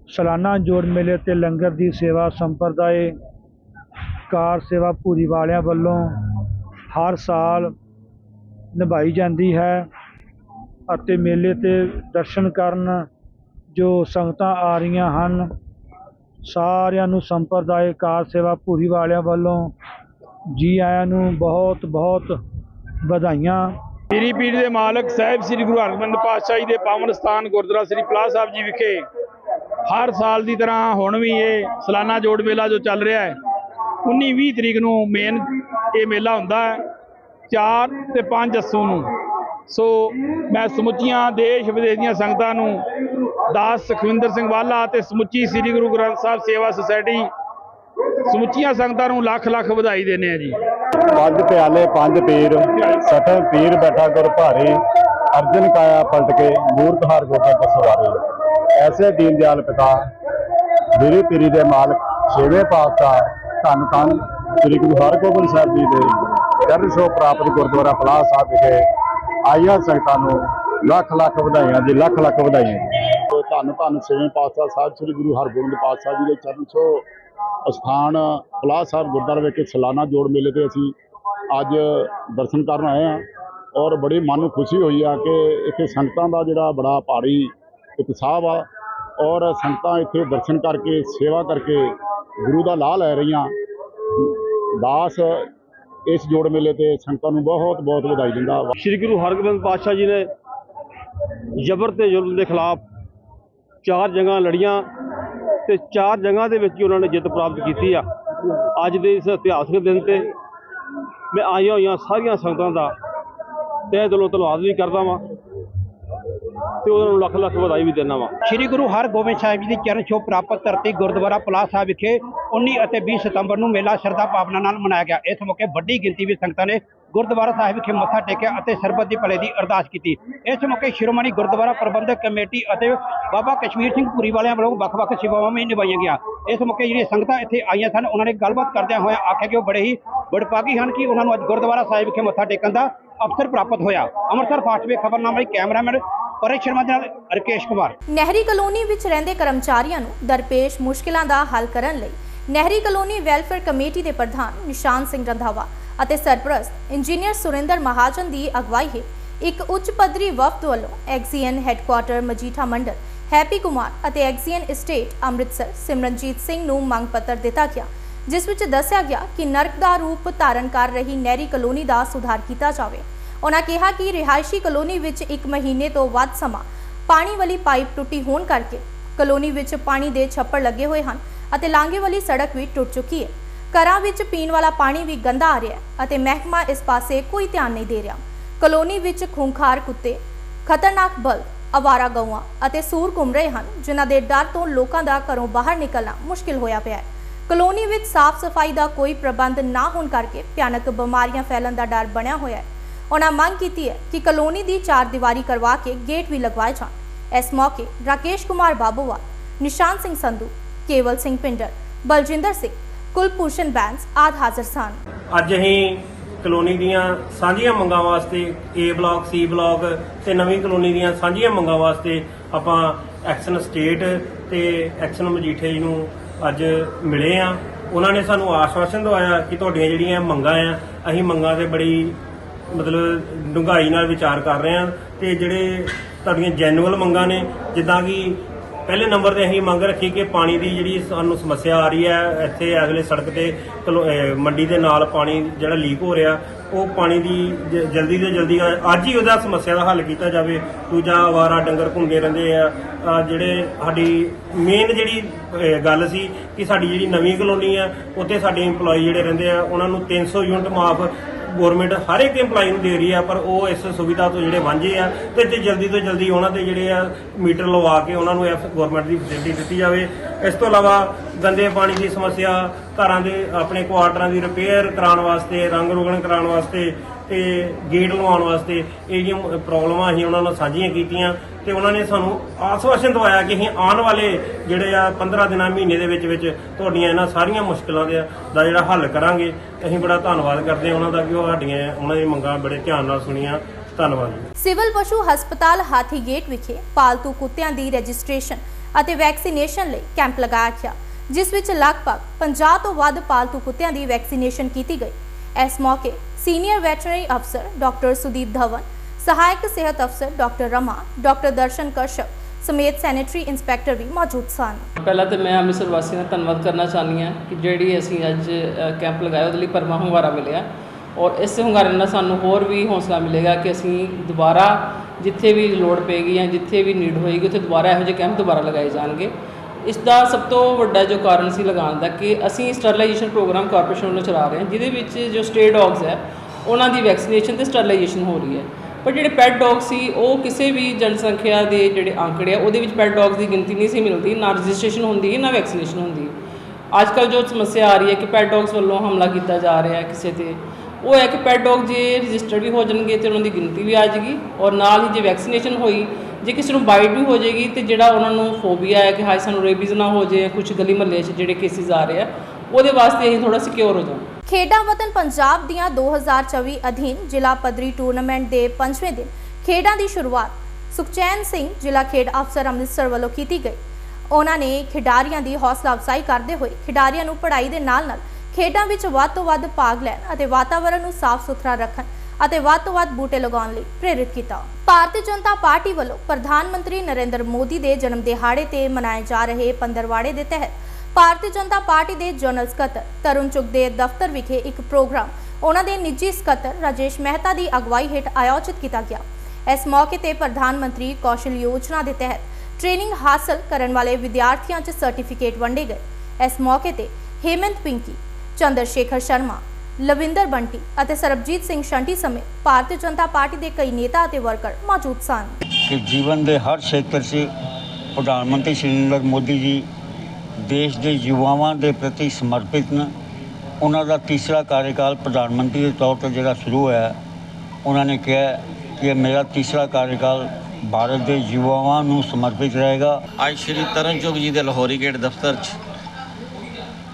ਸਾਲਾਨਾ ਜੋੜ ਮੇਲੇ ਤੇ ਲੰਗਰ ਦੀ ਸੇਵਾ, ਸੰਪਰਦਾਇ ਕਾਰ ਸੇਵਾ ਭੂਰੀ ਵਾਲਿਆਂ ਵੱਲੋਂ ਹਰ ਸਾਲ ਨਿਭਾਈ ਜਾਂਦੀ ਹੈ। ਅਤੇ ਮੇਲੇ ਤੇ ਦਰਸ਼ਨ ਕਰਨ ਜੋ ਸੰਗਤਾਂ ਆ ਰਹੀਆਂ ਹਨ, ਸਾਰਿਆਂ ਨੂੰ ਸੰਪਰਦਾਇਕ ਕਾਰ ਸੇਵਾ ਭੂਰੀ ਵਾਲਿਆਂ ਵੱਲੋਂ ਜੀ ਆਇਆਂ ਨੂੰ ਬਹੁਤ ਬਹੁਤ ਵਧਾਈਆਂ। ਪੀਰੀ ਪੀਰ ਦੇ ਮਾਲਕ ਸਾਹਿਬ ਸ੍ਰੀ ਗੁਰੂ ਹਰਗੋਬਿੰਦ ਪਾਤਸ਼ਾਹ ਜੀ ਦੇ ਪਾਵਨ ਸਥਾਨ ਗੁਰਦੁਆਰਾ ਸ੍ਰੀ ਪਲਾਹ ਸਾਹਿਬ ਜੀ ਵਿਖੇ ਹਰ ਸਾਲ ਦੀ ਤਰ੍ਹਾਂ ਹੁਣ ਵੀ ਇਹ ਸਾਲਾਨਾ ਜੋੜ ਮੇਲਾ ਜੋ ਚੱਲ ਰਿਹਾ ਹੈ 19 20 ਤਰੀਕ ਨੂੰ ਮੇਨ ਇਹ ਮੇਲਾ ਹੁੰਦਾ ਹੈ 4 ਤੇ 5 ਅੱਸੂ ਨੂੰ। ਸੋ ਮੈਂ ਸਮੁੱਚੀਆਂ ਦੇਸ਼ ਵਿਦੇਸ਼ ਦੀਆਂ ਸੰਗਤਾਂ ਨੂੰ ਦਾਸ ਸੁਖਵਿੰਦਰ ਸਿੰਘ ਵਾਲਾ ਤੇ ਸਮੁੱਚੀ ਸ੍ਰੀ ਗੁਰੂ ਗ੍ਰੰਥ ਸਾਹਿਬ ਸੇਵਾ ਸੁਸਾਇਟੀ ਸਮੁੱਚੀਆਂ ਸੰਗਤਾਂ ਨੂੰ ਲੱਖ ਲੱਖ ਵਧਾਈ ਦਿੰਦੇ ਆ ਜੀ। ਪੰਜ ਪਿਆਲੇ, ਪੰਜ ਪੀਰ, ਸਠ ਪੀਰ ਬੈਠਾ ਗੁਰ ਭਾਰੇ, ਅਰਜਨ ਕਾਇਆ ਪਲਟ ਕੇ ਮੂਰਤ ਹਾਰ ਗੋਬਿੰਦ ਸਵਾਰੇ। ਐਸੇ ਦੀਨ ਦਿਆਲ ਪਿਤਾ ਮੇਰੇ ਪੀਰੀ ਦੇ ਮਾਲਕ, ਛੇਵੇਂ ਪਾਤਸ਼ਾਹ, ਧੰਨ ਧੰਨ ਸ੍ਰੀ ਗੁਰੂ ਹਰਗੋਬਿੰਦ ਸਾਹਿਬ ਜੀ ਦੇ ਚਰਨ ਛੋਹ ਪ੍ਰਾਪਤ ਗੁਰਦੁਆਰਾ ਫਲਾਹ ਸਾਹਿਬ ਵਿਖੇ ਆਈਆਂ ਸੰਗਤਾਂ ਨੂੰ ਲੱਖ ਲੱਖ ਵਧਾਈਆਂ ਜੀ, ਲੱਖ ਲੱਖ ਵਧਾਈਆਂ ਜੀ। ਧੰਨ ਧੰਨ ਛੇਵੇਂ ਪਾਤਸ਼ਾਹ ਸਾਹਿਬ, ਸ੍ਰੀ ਗੁਰੂ ਹਰਗੋਬਿੰਦ ਪਾਤਸ਼ਾਹ ਜੀ ਦੇ ਚਰਨ ਛੋਹ ਅਸਥਾਨ ਫਲਾਹ ਸਾਹਿਬ ਗੁਰਦੁਆਰਾ ਵਿਖੇ ਸਾਲਾਨਾ ਜੋੜ ਮੇਲੇ ਤੇ ਅਸੀਂ ਅੱਜ ਦਰਸ਼ਨ ਕਰਨ ਆਏ ਹਾਂ ਔਰ ਬੜੀ ਮਨ ਨੂੰ ਖੁਸ਼ੀ ਹੋਈ ਆ ਕਿ ਇੱਥੇ ਸੰਗਤਾਂ ਦਾ ਜਿਹੜਾ ਬੜਾ ਭਾਰੀ ਉਤਸ਼ਾਹ ਆ ਔਰ ਸੰਗਤਾਂ ਇੱਥੇ ਦਰਸ਼ਨ ਕਰਕੇ, ਸੇਵਾ ਕਰਕੇ ਗੁਰੂ ਦਾ ਲਾਹ ਲੈ ਰਹੀਆਂ। ਦਾਸ ਇਸ ਜੋੜ ਮੇਲੇ ਤੇ ਸੰਗਤਾਂ ਨੂੰ ਬਹੁਤ ਬਹੁਤ ਵਧਾਈ ਦਿੰਦਾ ਵਾ ਸ੍ਰੀ ਗੁਰੂ ਹਰਗੋਬਿੰਦ ਪਾਤਸ਼ਾਹ ਜੀ ਨੇ ਜ਼ਬਰ ਤੇ ਜ਼ੁਲਮ ਦੇ ਖਿਲਾਫ ਚਾਰ ਜੰਗਾਂ ਲੜੀਆਂ ਤੇ ਚਾਰ ਜੰਗਾਂ ਦੇ ਵਿੱਚ ਹੀ ਉਹਨਾਂ ਨੇ ਜਿੱਤ ਪ੍ਰਾਪਤ ਕੀਤੀ ਆ। ਅੱਜ ਦੇ ਇਸ ਇਤਿਹਾਸਕ ਦਿਨ ਤੇ ਮੈਂ ਆਈਆਂ ਹੋਈਆਂ ਸਾਰੀਆਂ ਸੰਗਤਾਂ ਦਾ ਤਹਿ ਦਿਲੋਂ ਧੰਨਵਾਦ ਵੀ ਕਰਦਾ ਵਾਂ। ਤੇ ਉਹਨਾਂ ਨੂੰ ਲੱਖ ਲੱਖ ਵਧਾਈ ਵੀ ਦਿੰਦਾ ਵਾਂ। ਸ਼੍ਰੀ ਗੁਰੂ ਹਰਗੋਬਿੰਦ ਸਾਹਿਬ ਜੀ ਦੀ ਚਰਨ ਛੋਹ ਪ੍ਰਾਪਤ ਧਰਤੀ ਗੁਰਦੁਆਰਾ ਪਲਾਹ ਸਾਹਿਬ ਵਿਖੇ 19 ਅਤੇ 20 ਸਤੰਬਰ ਨੂੰ ਮੇਲਾ ਸ਼ਰਧਾ ਭਾਵਨਾ ਨਾਲ ਮਨਾਇਆ ਗਿਆ। ਇਸ ਮੌਕੇ ਵੱਡੀ ਗਿਣਤੀ ਵਿੱਚ ਸੰਗਤਾਂ ਨੇ ਗੁਰਦੁਆਰਾ ਸਾਹਿਬ ਵਿਖੇ ਮੱਥਾ ਟੇਕਿਆ ਅਤੇ ਸਰਬੱਤ ਦੀ ਭਲੇ ਦੀ ਅਰਦਾਸ ਕੀਤੀ। ਇਸ ਮੌਕੇ ਸ਼੍ਰੋਮਣੀ ਗੁਰਦੁਆਰਾ ਪ੍ਰਬੰਧਕ ਕਮੇਟੀ ਅਤੇ ਬਾਬਾ ਕਸ਼ਮੀਰ ਸਿੰਘ ਪੁਰੀ ਵਾਲਿਆਂ ਵੱਲੋਂ ਵੱਖ-ਵੱਖ ਸੇਵਾਵਾਂ ਵੀ ਨਿਭਾਈਆਂ ਗਿਆ ਇਸ ਮੌਕੇ ਜਿਹੜੀਆਂ ਸੰਗਤਾਂ ਇੱਥੇ ਆਈਆਂ ਸਨ, ਉਹਨਾਂ ਨੇ ਗੱਲਬਾਤ ਕਰਦਿਆਂ ਹੋਇਆ ਆਖਿਆ ਕਿ ਉਹ ਬੜੇ ਹੀ ਬੜਪਾਗੀ ਹਨ ਕਿ ਉਹਨਾਂ ਨੂੰ ਅੱਜ ਗੁਰਦੁਆਰਾ ਸਾਹਿਬ ਵਿਖੇ ਮੱਥਾ ਟੇਕਣ ਦਾ ਅਵਸਰ ਪ੍ਰਾਪਤ ਹੋਇਆ। ਅੰਮ੍ਰਿਤਸਰ ਫਾਸਟਵੇ ਖਬਰਨਾਮਾ ਲਈ ਕੈਮਰਾਮੈਨ ਪਰੇਸ਼ ਸ਼ਰਮਾ ਦੇ ਨਾਲ ਰਕੇਸ਼ ਕੁਮਾਰ। ਨਹਿਰੀ ਕਲੋਨੀ ਵਿੱਚ ਰਹਿੰਦੇ ਕਰਮਚਾਰੀਆਂ ਨੂੰ ਦਰਪੇਸ਼ ਮੁਸ਼ਕਿਲਾਂ ਦਾ ਹੱਲ ਕਰਨ ਲਈ ਨਹਿਰੀ ਕਲੋਨੀ ਵੈਲਫੇਅਰ ਕਮੇਟੀ ਦੇ ਪ੍ਰਧਾਨ ਨਿਸ਼ਾਨ ਸਿੰਘ ਰੰਧਾਵਾ ਅਤੇ ਸਰਪ੍ਰਸਤ ਇੰਜੀਨੀਅਰ ਸੁਰਿੰਦਰ ਮਹਾਜਨ ਦੀ ਅਗਵਾਈ ਹੇਠ ਇੱਕ ਉੱਚ ਪੱਧਰੀ ਵਫਦ ਵੱਲੋਂ ਐਕਸੀਐਨ ਹੈੱਡਕੁਆਟਰ ਮਜੀਠਾ ਮੰਡਲ, ਹੈਪੀ ਕੁਮਾਰ ਅਤੇ ਐਕਸੀਐਨ estate ਅੰਮ੍ਰਿਤਸਰ ਸਿਮਰਨਜੀਤ ਸਿੰਘ ਨੂੰ ਮੰਗ ਪੱਤਰ ਦਿੱਤਾ ਗਿਆ। ਜਿਸ ਵਿੱਚ ਦੱਸਿਆ ਗਿਆ ਕਿ ਨਰਕ ਦਾ ਰੂਪ ਧਾਰਨ ਕਰ ਰਹੀ ਨਹਿਰੀ ਕਲੋਨੀ ਦਾ ਸੁਧਾਰ ਕੀਤਾ ਜਾਵੇ। ਉਹਨਾਂ ਕਿਹਾ ਕਿ ਰਿਹਾਇਸ਼ੀ ਕਲੋਨੀ ਵਿੱਚ 1 ਮਹੀਨੇ ਤੋਂ ਵੱਧ ਸਮਾਂ ਪਾਣੀ ਵਾਲੀ ਪਾਈਪ ਟੁੱਟੀ ਹੋਣ ਕਰਕੇ ਕਲੋਨੀ ਵਿੱਚ ਪਾਣੀ ਦੇ ਛੱਪੜ ਲੱਗੇ ਹੋਏ ਹਨ ਅਤੇ ਲਾਂਘੇ ਵਾਲੀ ਸੜਕ ਵੀ ਟੁੱਟ ਚੁੱਕੀ ਹੈ। ਘਰਾਂ ਵਿੱਚ ਪੀਣ ਵਾਲਾ ਪਾਣੀ ਵੀ ਗੰਦਾ ਆ ਰਿਹਾ ਹੈ ਅਤੇ ਮਹਿਕਮਾ ਇਸ ਪਾਸੇ ਕੋਈ ਧਿਆਨ ਨਹੀਂ ਦੇ ਰਿਹਾ। ਕਲੋਨੀ ਵਿੱਚ ਖੂੰਖਾਰ ਕੁੱਤੇ, ਖਤਰਨਾਕ ਬਲਦ, ਅਵਾਰਾ ਗਊਆਂ ਅਤੇ ਸੂਰ ਘੁੰਮ ਰਹੇ ਹਨ, ਜਿਨ੍ਹਾਂ ਦੇ ਡਰ ਤੋਂ ਲੋਕਾਂ ਦਾ ਘਰੋਂ ਬਾਹਰ ਨਿਕਲਣਾ ਮੁਸ਼ਕਿਲ ਹੋਇਆ ਪਿਆ ਹੈ। ਕਲੋਨੀ ਵਿੱਚ ਸਾਫ਼ ਸਫ਼ਾਈ ਦਾ ਕੋਈ ਪ੍ਰਬੰਧ ਨਾ ਹੋਣ ਕਰਕੇ ਭਿਆਨਕ ਬਿਮਾਰੀਆਂ ਫੈਲਣ ਦਾ ਡਰ ਬਣਿਆ ਹੋਇਆ ਹੈ। ਉਹਨਾਂ ਮੰਗ ਕੀਤੀ ਹੈ ਕਿ ਕਲੋਨੀ ਦੀ ਚਾਰ ਦੀਵਾਰੀ ਕਰਵਾ ਕੇ ਗੇਟ ਵੀ ਲਗਵਾਏ ਜਾਣ। ਇਸ ਮੌਕੇ ਰਾਕੇਸ਼ ਕੁਮਾਰ ਬਾਬੂਵਾਲ, ਨਿਸ਼ਾਨ ਸਿੰਘ ਸੰਧੂ, ਕੇਵਲ ਸਿੰਘ ਪਿੰਡਰ, ਬਲਜਿੰਦਰ ਸਿੰਘ, ਕੁਲਭੂਸ਼ਣ ਬੈਂਸ ਆਦਿ ਹਾਜ਼ਰ ਸਨ। ਅੱਜ ਅਸੀਂ ਕਲੋਨੀ ਦੀਆਂ ਸਾਂਝੀਆਂ ਮੰਗਾਂ ਵਾਸਤੇ ਏ ਬਲਾਕ ਸੀ ਬਲਾਕ ਤੇ ਨਵੀਂ ਕਲੋਨੀ ਦੀਆਂ ਸਾਂਝੀਆਂ ਮੰਗਾਂ ਵਾਸਤੇ ਆਪਾਂ ਐਕਸ਼ਨ ਸਟੇਟ ਤੇ ਐਕਸ਼ਨ ਮਜੀਠੇ ਜੀ ਨੂੰ ਅੱਜ ਮਿਲੇ ਆ। ਉਹਨਾਂ ਨੇ ਸਾਨੂੰ ਆਸ਼ਵਾਸਨ ਦਵਾਇਆ ਕਿ ਤੁਹਾਡੀਆਂ ਜਿਹੜੀਆਂ ਮੰਗਾਂ ਆ, ਅਸੀਂ ਮੰਗਾਂ ਤੇ ਬੜੀ ਮਤਲਬ ਡੂੰਘਾਈ ਨਾਲ ਵਿਚਾਰ ਕਰ ਰਹੇ ਆ ਤੇ ਜਿਹੜੇ ਤੁਹਾਡੀਆਂ ਜੈਨੂਅਲ ਮੰਗਾਂ ਨੇ, ਜਿੱਦਾਂ ਕਿ ਪਹਿਲੇ ਨੰਬਰ ਤੇ ਅਸੀਂ ਮੰਗ ਰੱਖੀ ਕਿ ਪਾਣੀ ਦੀ ਜਿਹੜੀ ਸਾਨੂੰ ਸਮੱਸਿਆ ਆ ਰਹੀ ਹੈ, ਇੱਥੇ ਅਗਲੇ ਸੜਕ ਤੇ ਕਲੋ- ਮੰਡੀ ਦੇ ਨਾਲ ਪਾਣੀ ਜਿਹੜਾ ਲੀਕ ਹੋ ਰਿਹਾ ਉਹ ਪਾਣੀ ਦੀ ਜ- ਜਲਦੀ ਤੋਂ ਜਲਦੀ ਅੱਜ ਹੀ ਉਹਦਾ ਸਮੱਸਿਆ ਦਾ ਹੱਲ ਕੀਤਾ ਜਾਵੇ। ਦੂਜਾ ਆਵਾਰਾ ਡੰਗਰ ਘੁੰਮਦੇ ਰਹਿੰਦੇ ਆ। ਅਹ ਜਿਹੜੇ ਸਾਡੀ ਮੇਨ ਜਿਹੜੀ ਅਹ ਗੱਲ ਸੀ ਕਿ ਸਾਡੀ ਜਿਹੜੀ ਨਵੀਂ ਕਲੋਨੀ ਆ, ਉੱਥੇ ਸਾਡੇ EMPLOYE ਜਿਹੜੇ ਰਹਿੰਦੇ ਆ, ਉਹਨਾਂ ਨੂੰ 300 ਯੂਨਿਟ ਮਾਫ ਗਵਰਨਮੈਂਟ ਹਰ ਇੱਕ EMPLOYE ਨੂੰ ਦੇ ਰਹੀ ਆ, ਪਰ ਉਹ ਇਸ ਸੁਵਿਧਾ ਤੋਂ ਜਿਹੜੇ ਵਾਂਝੇ ਆ ਤੇ ਜੇ ਜਲਦੀ ਤੋਂ ਜਲਦੀ ਉਹਨਾਂ ਦੇ ਜਿਹੜੇ ਆ ਮੀਟਰ ਲਵਾ ਕੇ ਉਹਨਾਂ ਨੂੰ ਇਸ ਗਵਰਨਮੈਂਟ ਦੀ ਫੈਸਿਲਿਟੀ ਦਿੱਤੀ ਜਾਵੇ। ਇਸ ਤੋਂ ਇਲਾਵਾ ਗੰਦੇ ਪਾਣੀ ਦੀ ਸਮੱਸਿਆ, ਘਰਾਂ ਦੇ ਆਪਣੇ ਕੁਆਟਰਾਂ ਦੀ ਰਿਪੇਅਰ ਕਰਾਉਣ ਵਾਸਤੇ, ਰੰਗ ਰੋਗਣ ਕਰਾਉਣ ਵਾਸਤੇ ਤੇ ਗੇਟ ਲਵਾਉਣ ਵਾਸਤੇ ਇਹ ਜਿਹੜੀਆਂ ਪ੍ਰੋਬਲਮਾਂ ਅਸੀਂ ਉਹਨਾਂ ਨਾਲ ਸਾਂਝੀਆਂ ਕੀਤੀਆਂ ਤੇ ਉਹਨਾਂ ਨੇ ਸਾਨੂੰ ਆਸ਼ਵਾਸਨ ਦਵਾਇਆ ਕਿ ਅਸੀਂ ਆਉਣ ਵਾਲੇ ਜਿਹੜੇ ਆ 15 ਦਿਨਾਂ ਮਹੀਨੇ ਦੇ ਵਿੱਚ ਵਿੱਚ ਤੁਹਾਡੀਆਂ ਇਹਨਾਂ ਸਾਰੀਆਂ ਮੁਸ਼ਕਲਾਂ ਦੇ ਦਾ ਜਿਹੜਾ ਹੱਲ ਕਰਾਂਗੇ। ਅਸੀਂ ਬੜਾ ਧੰਨਵਾਦ ਕਰਦੇ ਹਾਂ ਉਹਨਾਂ ਦਾ ਕਿ ਉਹ ਸਾਡੀਆਂ ਉਹਨਾਂ ਦੀ ਮੰਗਾਂ ਬੜੇ ਧਿਆਨ ਨਾਲ ਸੁਣੀਆਂ। ਧੰਨਵਾਦ ਸਿਵਲ ਪਸ਼ੂ ਹਸਪਤਾਲ ਹਾਥੀ ਗੇਟ ਵਿਖੇ ਪਾਲਤੂ ਕੁੱਤਿਆਂ ਦੀ ਰਜਿਸਟ੍ਰੇਸ਼ਨ ਅਤੇ ਵੈਕਸੀਨੇਸ਼ਨ ਲਈ ਕੈਂਪ ਲਗਾਇਆ ਗਿਆ ਜਿਸ ਵਿੱਚ ਲਗਭਗ 50 ਤੋਂ ਵੱਧ ਪਾਲਤੂ ਕੁੱਤਿਆਂ ਦੀ ਵੈਕਸੀਨੇਸ਼ਨ ਕੀਤੀ ਗਈ। ਇਸ ਮੌਕੇ ਸੀਨੀਅਰ ਵੈਟਰਨਰੀ ਅਫਸਰ ਡਾਕਟਰ ਸੁਦੀਪ ਧਵਨ ਸਹਾਇਕ ਸਿਹਤ ਅਫਸਰ ਡਾਕਟਰ ਰਮਾ ਡਾਕਟਰ ਦਰਸ਼ਨ ਕਸ਼ਪ ਸਮੇਤ ਸੈਨੇਟਰੀ ਇੰਸਪੈਕਟਰ ਵੀ ਮੌਜੂਦ ਸਨ ਪਹਿਲਾਂ ਤਾਂ ਮੈਂ ਅੰਮ੍ਰਿਤਸਰ ਵਾਸੀਆਂ ਦਾ ਧੰਨਵਾਦ ਕਰਨਾ ਚਾਹੁੰਦੀ ਹਾਂ ਕਿ ਜਿਹੜੀ ਅਸੀਂ ਅੱਜ ਕੈਂਪ ਲਗਾਇਆ ਉਹਦੇ ਲਈ ਪਰਮਾ ਹੁੰਗਾਰਾ ਮਿਲਿਆ ਔਰ ਇਸ ਹੁੰਗਾਰੇ ਨਾਲ ਸਾਨੂੰ ਹੋਰ ਵੀ ਹੌਸਲਾ ਮਿਲੇਗਾ ਕਿ ਅਸੀਂ ਦੁਬਾਰਾ ਜਿੱਥੇ ਵੀ ਲੋੜ ਪਏਗੀ ਜਾਂ ਜਿੱਥੇ ਵੀ ਨੀਡ ਹੋਏਗੀ ਉੱਥੇ ਦੁਬਾਰਾ ਇਹੋ ਜਿਹੇ ਕੈਂਪ ਦੁਬਾਰਾ ਲਗਾਏ ਜਾਣਗੇ ਇਸ ਦਾ ਸਭ ਤੋਂ ਵੱਡਾ ਜੋ ਕਾਰਨ ਸੀ ਲਗਾਉਣ ਦਾ ਕਿ ਅਸੀਂ ਸਟਰਲਾਈਜੇਸ਼ਨ ਪ੍ਰੋਗਰਾਮ ਕਾਰਪੋਰੇਸ਼ਨ ਵੱਲੋਂ ਚਲਾ ਰਹੇ ਹਾਂ, ਜਿਹਦੇ ਵਿੱਚ ਜੋ ਸਟੇ ਡੌਗਸ ਹੈ, ਉਹਨਾਂ ਦੀ ਵੈਕਸੀਨੇਸ਼ਨ ਤੇ ਸਟਰਲਾਈਜੇਸ਼ਨ ਹੋ ਰਹੀ ਹੈ। ਪਰ ਜਿਹੜੇ ਪੈਟ ਡੌਗ ਸੀ, ਉਹ ਕਿਸੇ ਵੀ ਜਨਸੰਖਿਆ ਦੇ ਜਿਹੜੇ ਆંકੜੇ ਆ, ਉਹਦੇ ਵਿੱਚ ਪੈਟ ਡੌਗਸ ਦੀ ਗਿਣਤੀ ਨਹੀਂ ਸੀ ਮਿਲਦੀ, ਨਾ ਰਜਿਸਟ੍ਰੇਸ਼ਨ ਹੁੰਦੀ ਹੈ ਨਾ ਵੈਕਸੀਨੇਸ਼ਨ ਹੁੰਦੀ। ਅੱਜ ਕੱਲ੍ਹ ਜੋ ਸਮੱਸਿਆ ਆ ਰਹੀ ਹੈ ਕਿ ਪੈਟ ਡੌਗਸ ਵੱਲੋਂ ਹਮਲਾ ਕੀਤਾ ਜਾ ਰਿਹਾ ਹੈ ਕਿਸੇ ਤੇ, ਉਹ ਹੈ ਕਿ ਪੈਟ ਡੌਗ ਜੇ ਰਜਿਸਟਰਡ ਵੀ ਹੋ ਜਾਣਗੇ ਤੇ ਉਹਨਾਂ ਦੀ ਗਿਣਤੀ ਵੀ ਆ ਜਾਏਗੀ ਔਰ ਨਾਲ ਹੀ ਜੇ ਵੈਕਸੀਨੇਸ਼ਨ ਹੋਈ ਜੇ ਕਿਸੇ ਨੂੰ ਬਾਈਟ ਵੀ ਹੋ ਜਾਏਗੀ ਤੇ ਜਿਹੜਾ ਉਹਨਾਂ ਨੂੰ ਫੋਬੀਆ ਹੈ ਕਿ ਹਾਏ ਸਾਨੂੰ ਰੇਬੀਜ਼ ਨਾ ਹੋ ਜਾਏ ਕੁਝ ਗਲੀ ਮਹੱਲੇ 'ਚ ਜਿਹੜੇ ਕੇਸਿਸ ਆ ਰਹੇ ਆ, ਉਹਦੇ ਵਾਸਤੇ ਅਸੀਂ ਥੋੜਾ ਸਿਕਿਉਰ ਹੋ ਜਾਵਾਂ। ਖੇਡਾਂ ਵਤਨ ਪੰਜਾਬ ਦੀਆਂ 2024 ਅਧੀਨ ਜ਼ਿਲ੍ਹਾ ਪੱਧਰੀ ਟੂਰਨਾਮੈਂਟ ਦੇ ਪੰਜਵੇਂ ਦਿਨ ਖੇਡਾਂ ਦੀ ਸ਼ੁਰੂਆਤ ਸੁਖਚੈਨ ਸਿੰਘ, ਜ਼ਿਲ੍ਹਾ ਖੇਡ ਅਫਸਰ ਅੰਮ੍ਰਿਤਸਰ ਵੱਲੋਂ ਕੀਤੀ ਗਈ। ਉਹਨਾਂ ਨੇ ਖਿਡਾਰੀਆਂ ਦੀ ਹੌਸਲਾ ਅਫਜ਼ਾਈ ਕਰਦੇ ਹੋਏ ਖਿਡਾਰੀਆਂ ਨੂੰ ਪੜ੍ਹਾਈ ਦੇ ਨਾਲ-ਨਾਲ ਖੇਡਾਂ ਵਿੱਚ ਵੱਧ ਤੋਂ ਵੱਧ ਭਾਗ ਲੈਣ ਅਤੇ ਵਾਤਾਵਰਣ ਨੂੰ ਸਾਫ਼ ਸੁਥਰਾ ਰੱਖਣ ਅਤੇ ਵੱਧ ਤੋਂ ਵੱਧ ਬੂਟੇ ਲਗਾਉਣ ਲਈ ਪ੍ਰੇਰਿਤ ਕੀਤਾ। ਭਾਰਤੀ ਜਨਤਾ ਪਾਰਟੀ ਵੱਲੋਂ ਪ੍ਰਧਾਨ ਮੰਤਰੀ ਨਰਿੰਦਰ ਮੋਦੀ ਦੇ ਜਨਮ ਦਿਹਾੜੇ ਤੇ ਮਨਾਏ ਜਾ ਰਹੇ ਪੰਦਰਵਾੜੇ ਦੇ ਤਹਿਤ ਭਾਰਤੀ ਜਨਤਾ ਪਾਰਟੀ ਦੇ ਜਨਰਲ ਸਕੱਤਰ ਤਰੁਣ ਚੁਗ ਦੇ ਦਫ਼ਤਰ ਵਿਖੇ ਇੱਕ ਪ੍ਰੋਗਰਾਮ, ਉਹਨਾਂ ਦੇ ਨਿੱਜੀ ਸਕੱਤਰ ਰਾਜੇਸ਼ ਮਹਿਤਾ ਦੀ ਅਗਵਾਈ ਹੇਠ ਆਯੋਜਿਤ ਕੀਤਾ ਗਿਆ। ਇਸ ਮੌਕੇ ਤੇ ਪ੍ਰਧਾਨ ਮੰਤਰੀ ਕੌਸ਼ਲ ਯੋਜਨਾ ਦੇ ਤਹਿਤ ਟ੍ਰੇਨਿੰਗ ਹਾਸਲ ਕਰਨ ਵਾਲੇ ਵਿਦਿਆਰਥੀਆਂ 'ਚ ਸਰਟੀਫਿਕੇਟ ਵੰਡੇ ਗਏ। ਇਸ ਮੌਕੇ ਤੇ ਹੇਮੰਤ ਪਿੰਕੀ, ਚੰਦਰ ਸ਼ੇਖਰ ਸ਼ਰਮਾ ਲਵਿੰਦਰ ਬੰਟੀ ਅਤੇ ਸਰਬਜੀਤ ਸਿੰਘ ਸ਼ੰਟੀ ਸਮੇਤ ਭਾਰਤੀ ਜਨਤਾ ਪਾਰਟੀ ਦੇ ਕਈ ਨੇਤਾ ਅਤੇ ਵਰਕਰ ਮੌਜੂਦ ਸਨ। ਕਿ ਜੀਵਨ ਦੇ ਹਰ ਖੇਤਰ 'ਚ ਪ੍ਰਧਾਨ ਮੰਤਰੀ ਸ਼੍ਰੀ ਨਰਿੰਦਰ ਮੋਦੀ ਜੀ ਦੇਸ਼ ਦੇ ਯੁਵਾਵਾਂ ਦੇ ਪ੍ਰਤੀ ਸਮਰਪਿਤ ਨੇ। ਉਹਨਾਂ ਦਾ ਤੀਸਰਾ ਕਾਰਜਕਾਲ ਪ੍ਰਧਾਨ ਮੰਤਰੀ ਦੇ ਤੌਰ ਤੇ ਜਿਹੜਾ ਸ਼ੁਰੂ ਹੋਇਆ ਉਹਨਾਂ ਨੇ ਕਿਹਾ ਕਿ ਮੇਰਾ ਤੀਸਰਾ ਕਾਰਜਕਾਲ ਭਾਰਤ ਦੇ ਯੁਵਾਵਾਂ ਨੂੰ ਸਮਰਪਿਤ ਰਹੇਗਾ। ਅੱਜ ਸ਼੍ਰੀ ਤਰਨਜੋਗ ਜੀ ਦੇ ਲਾਹੌਰੀ ਗੇਟ ਦਫ਼ਤਰ 'ਚ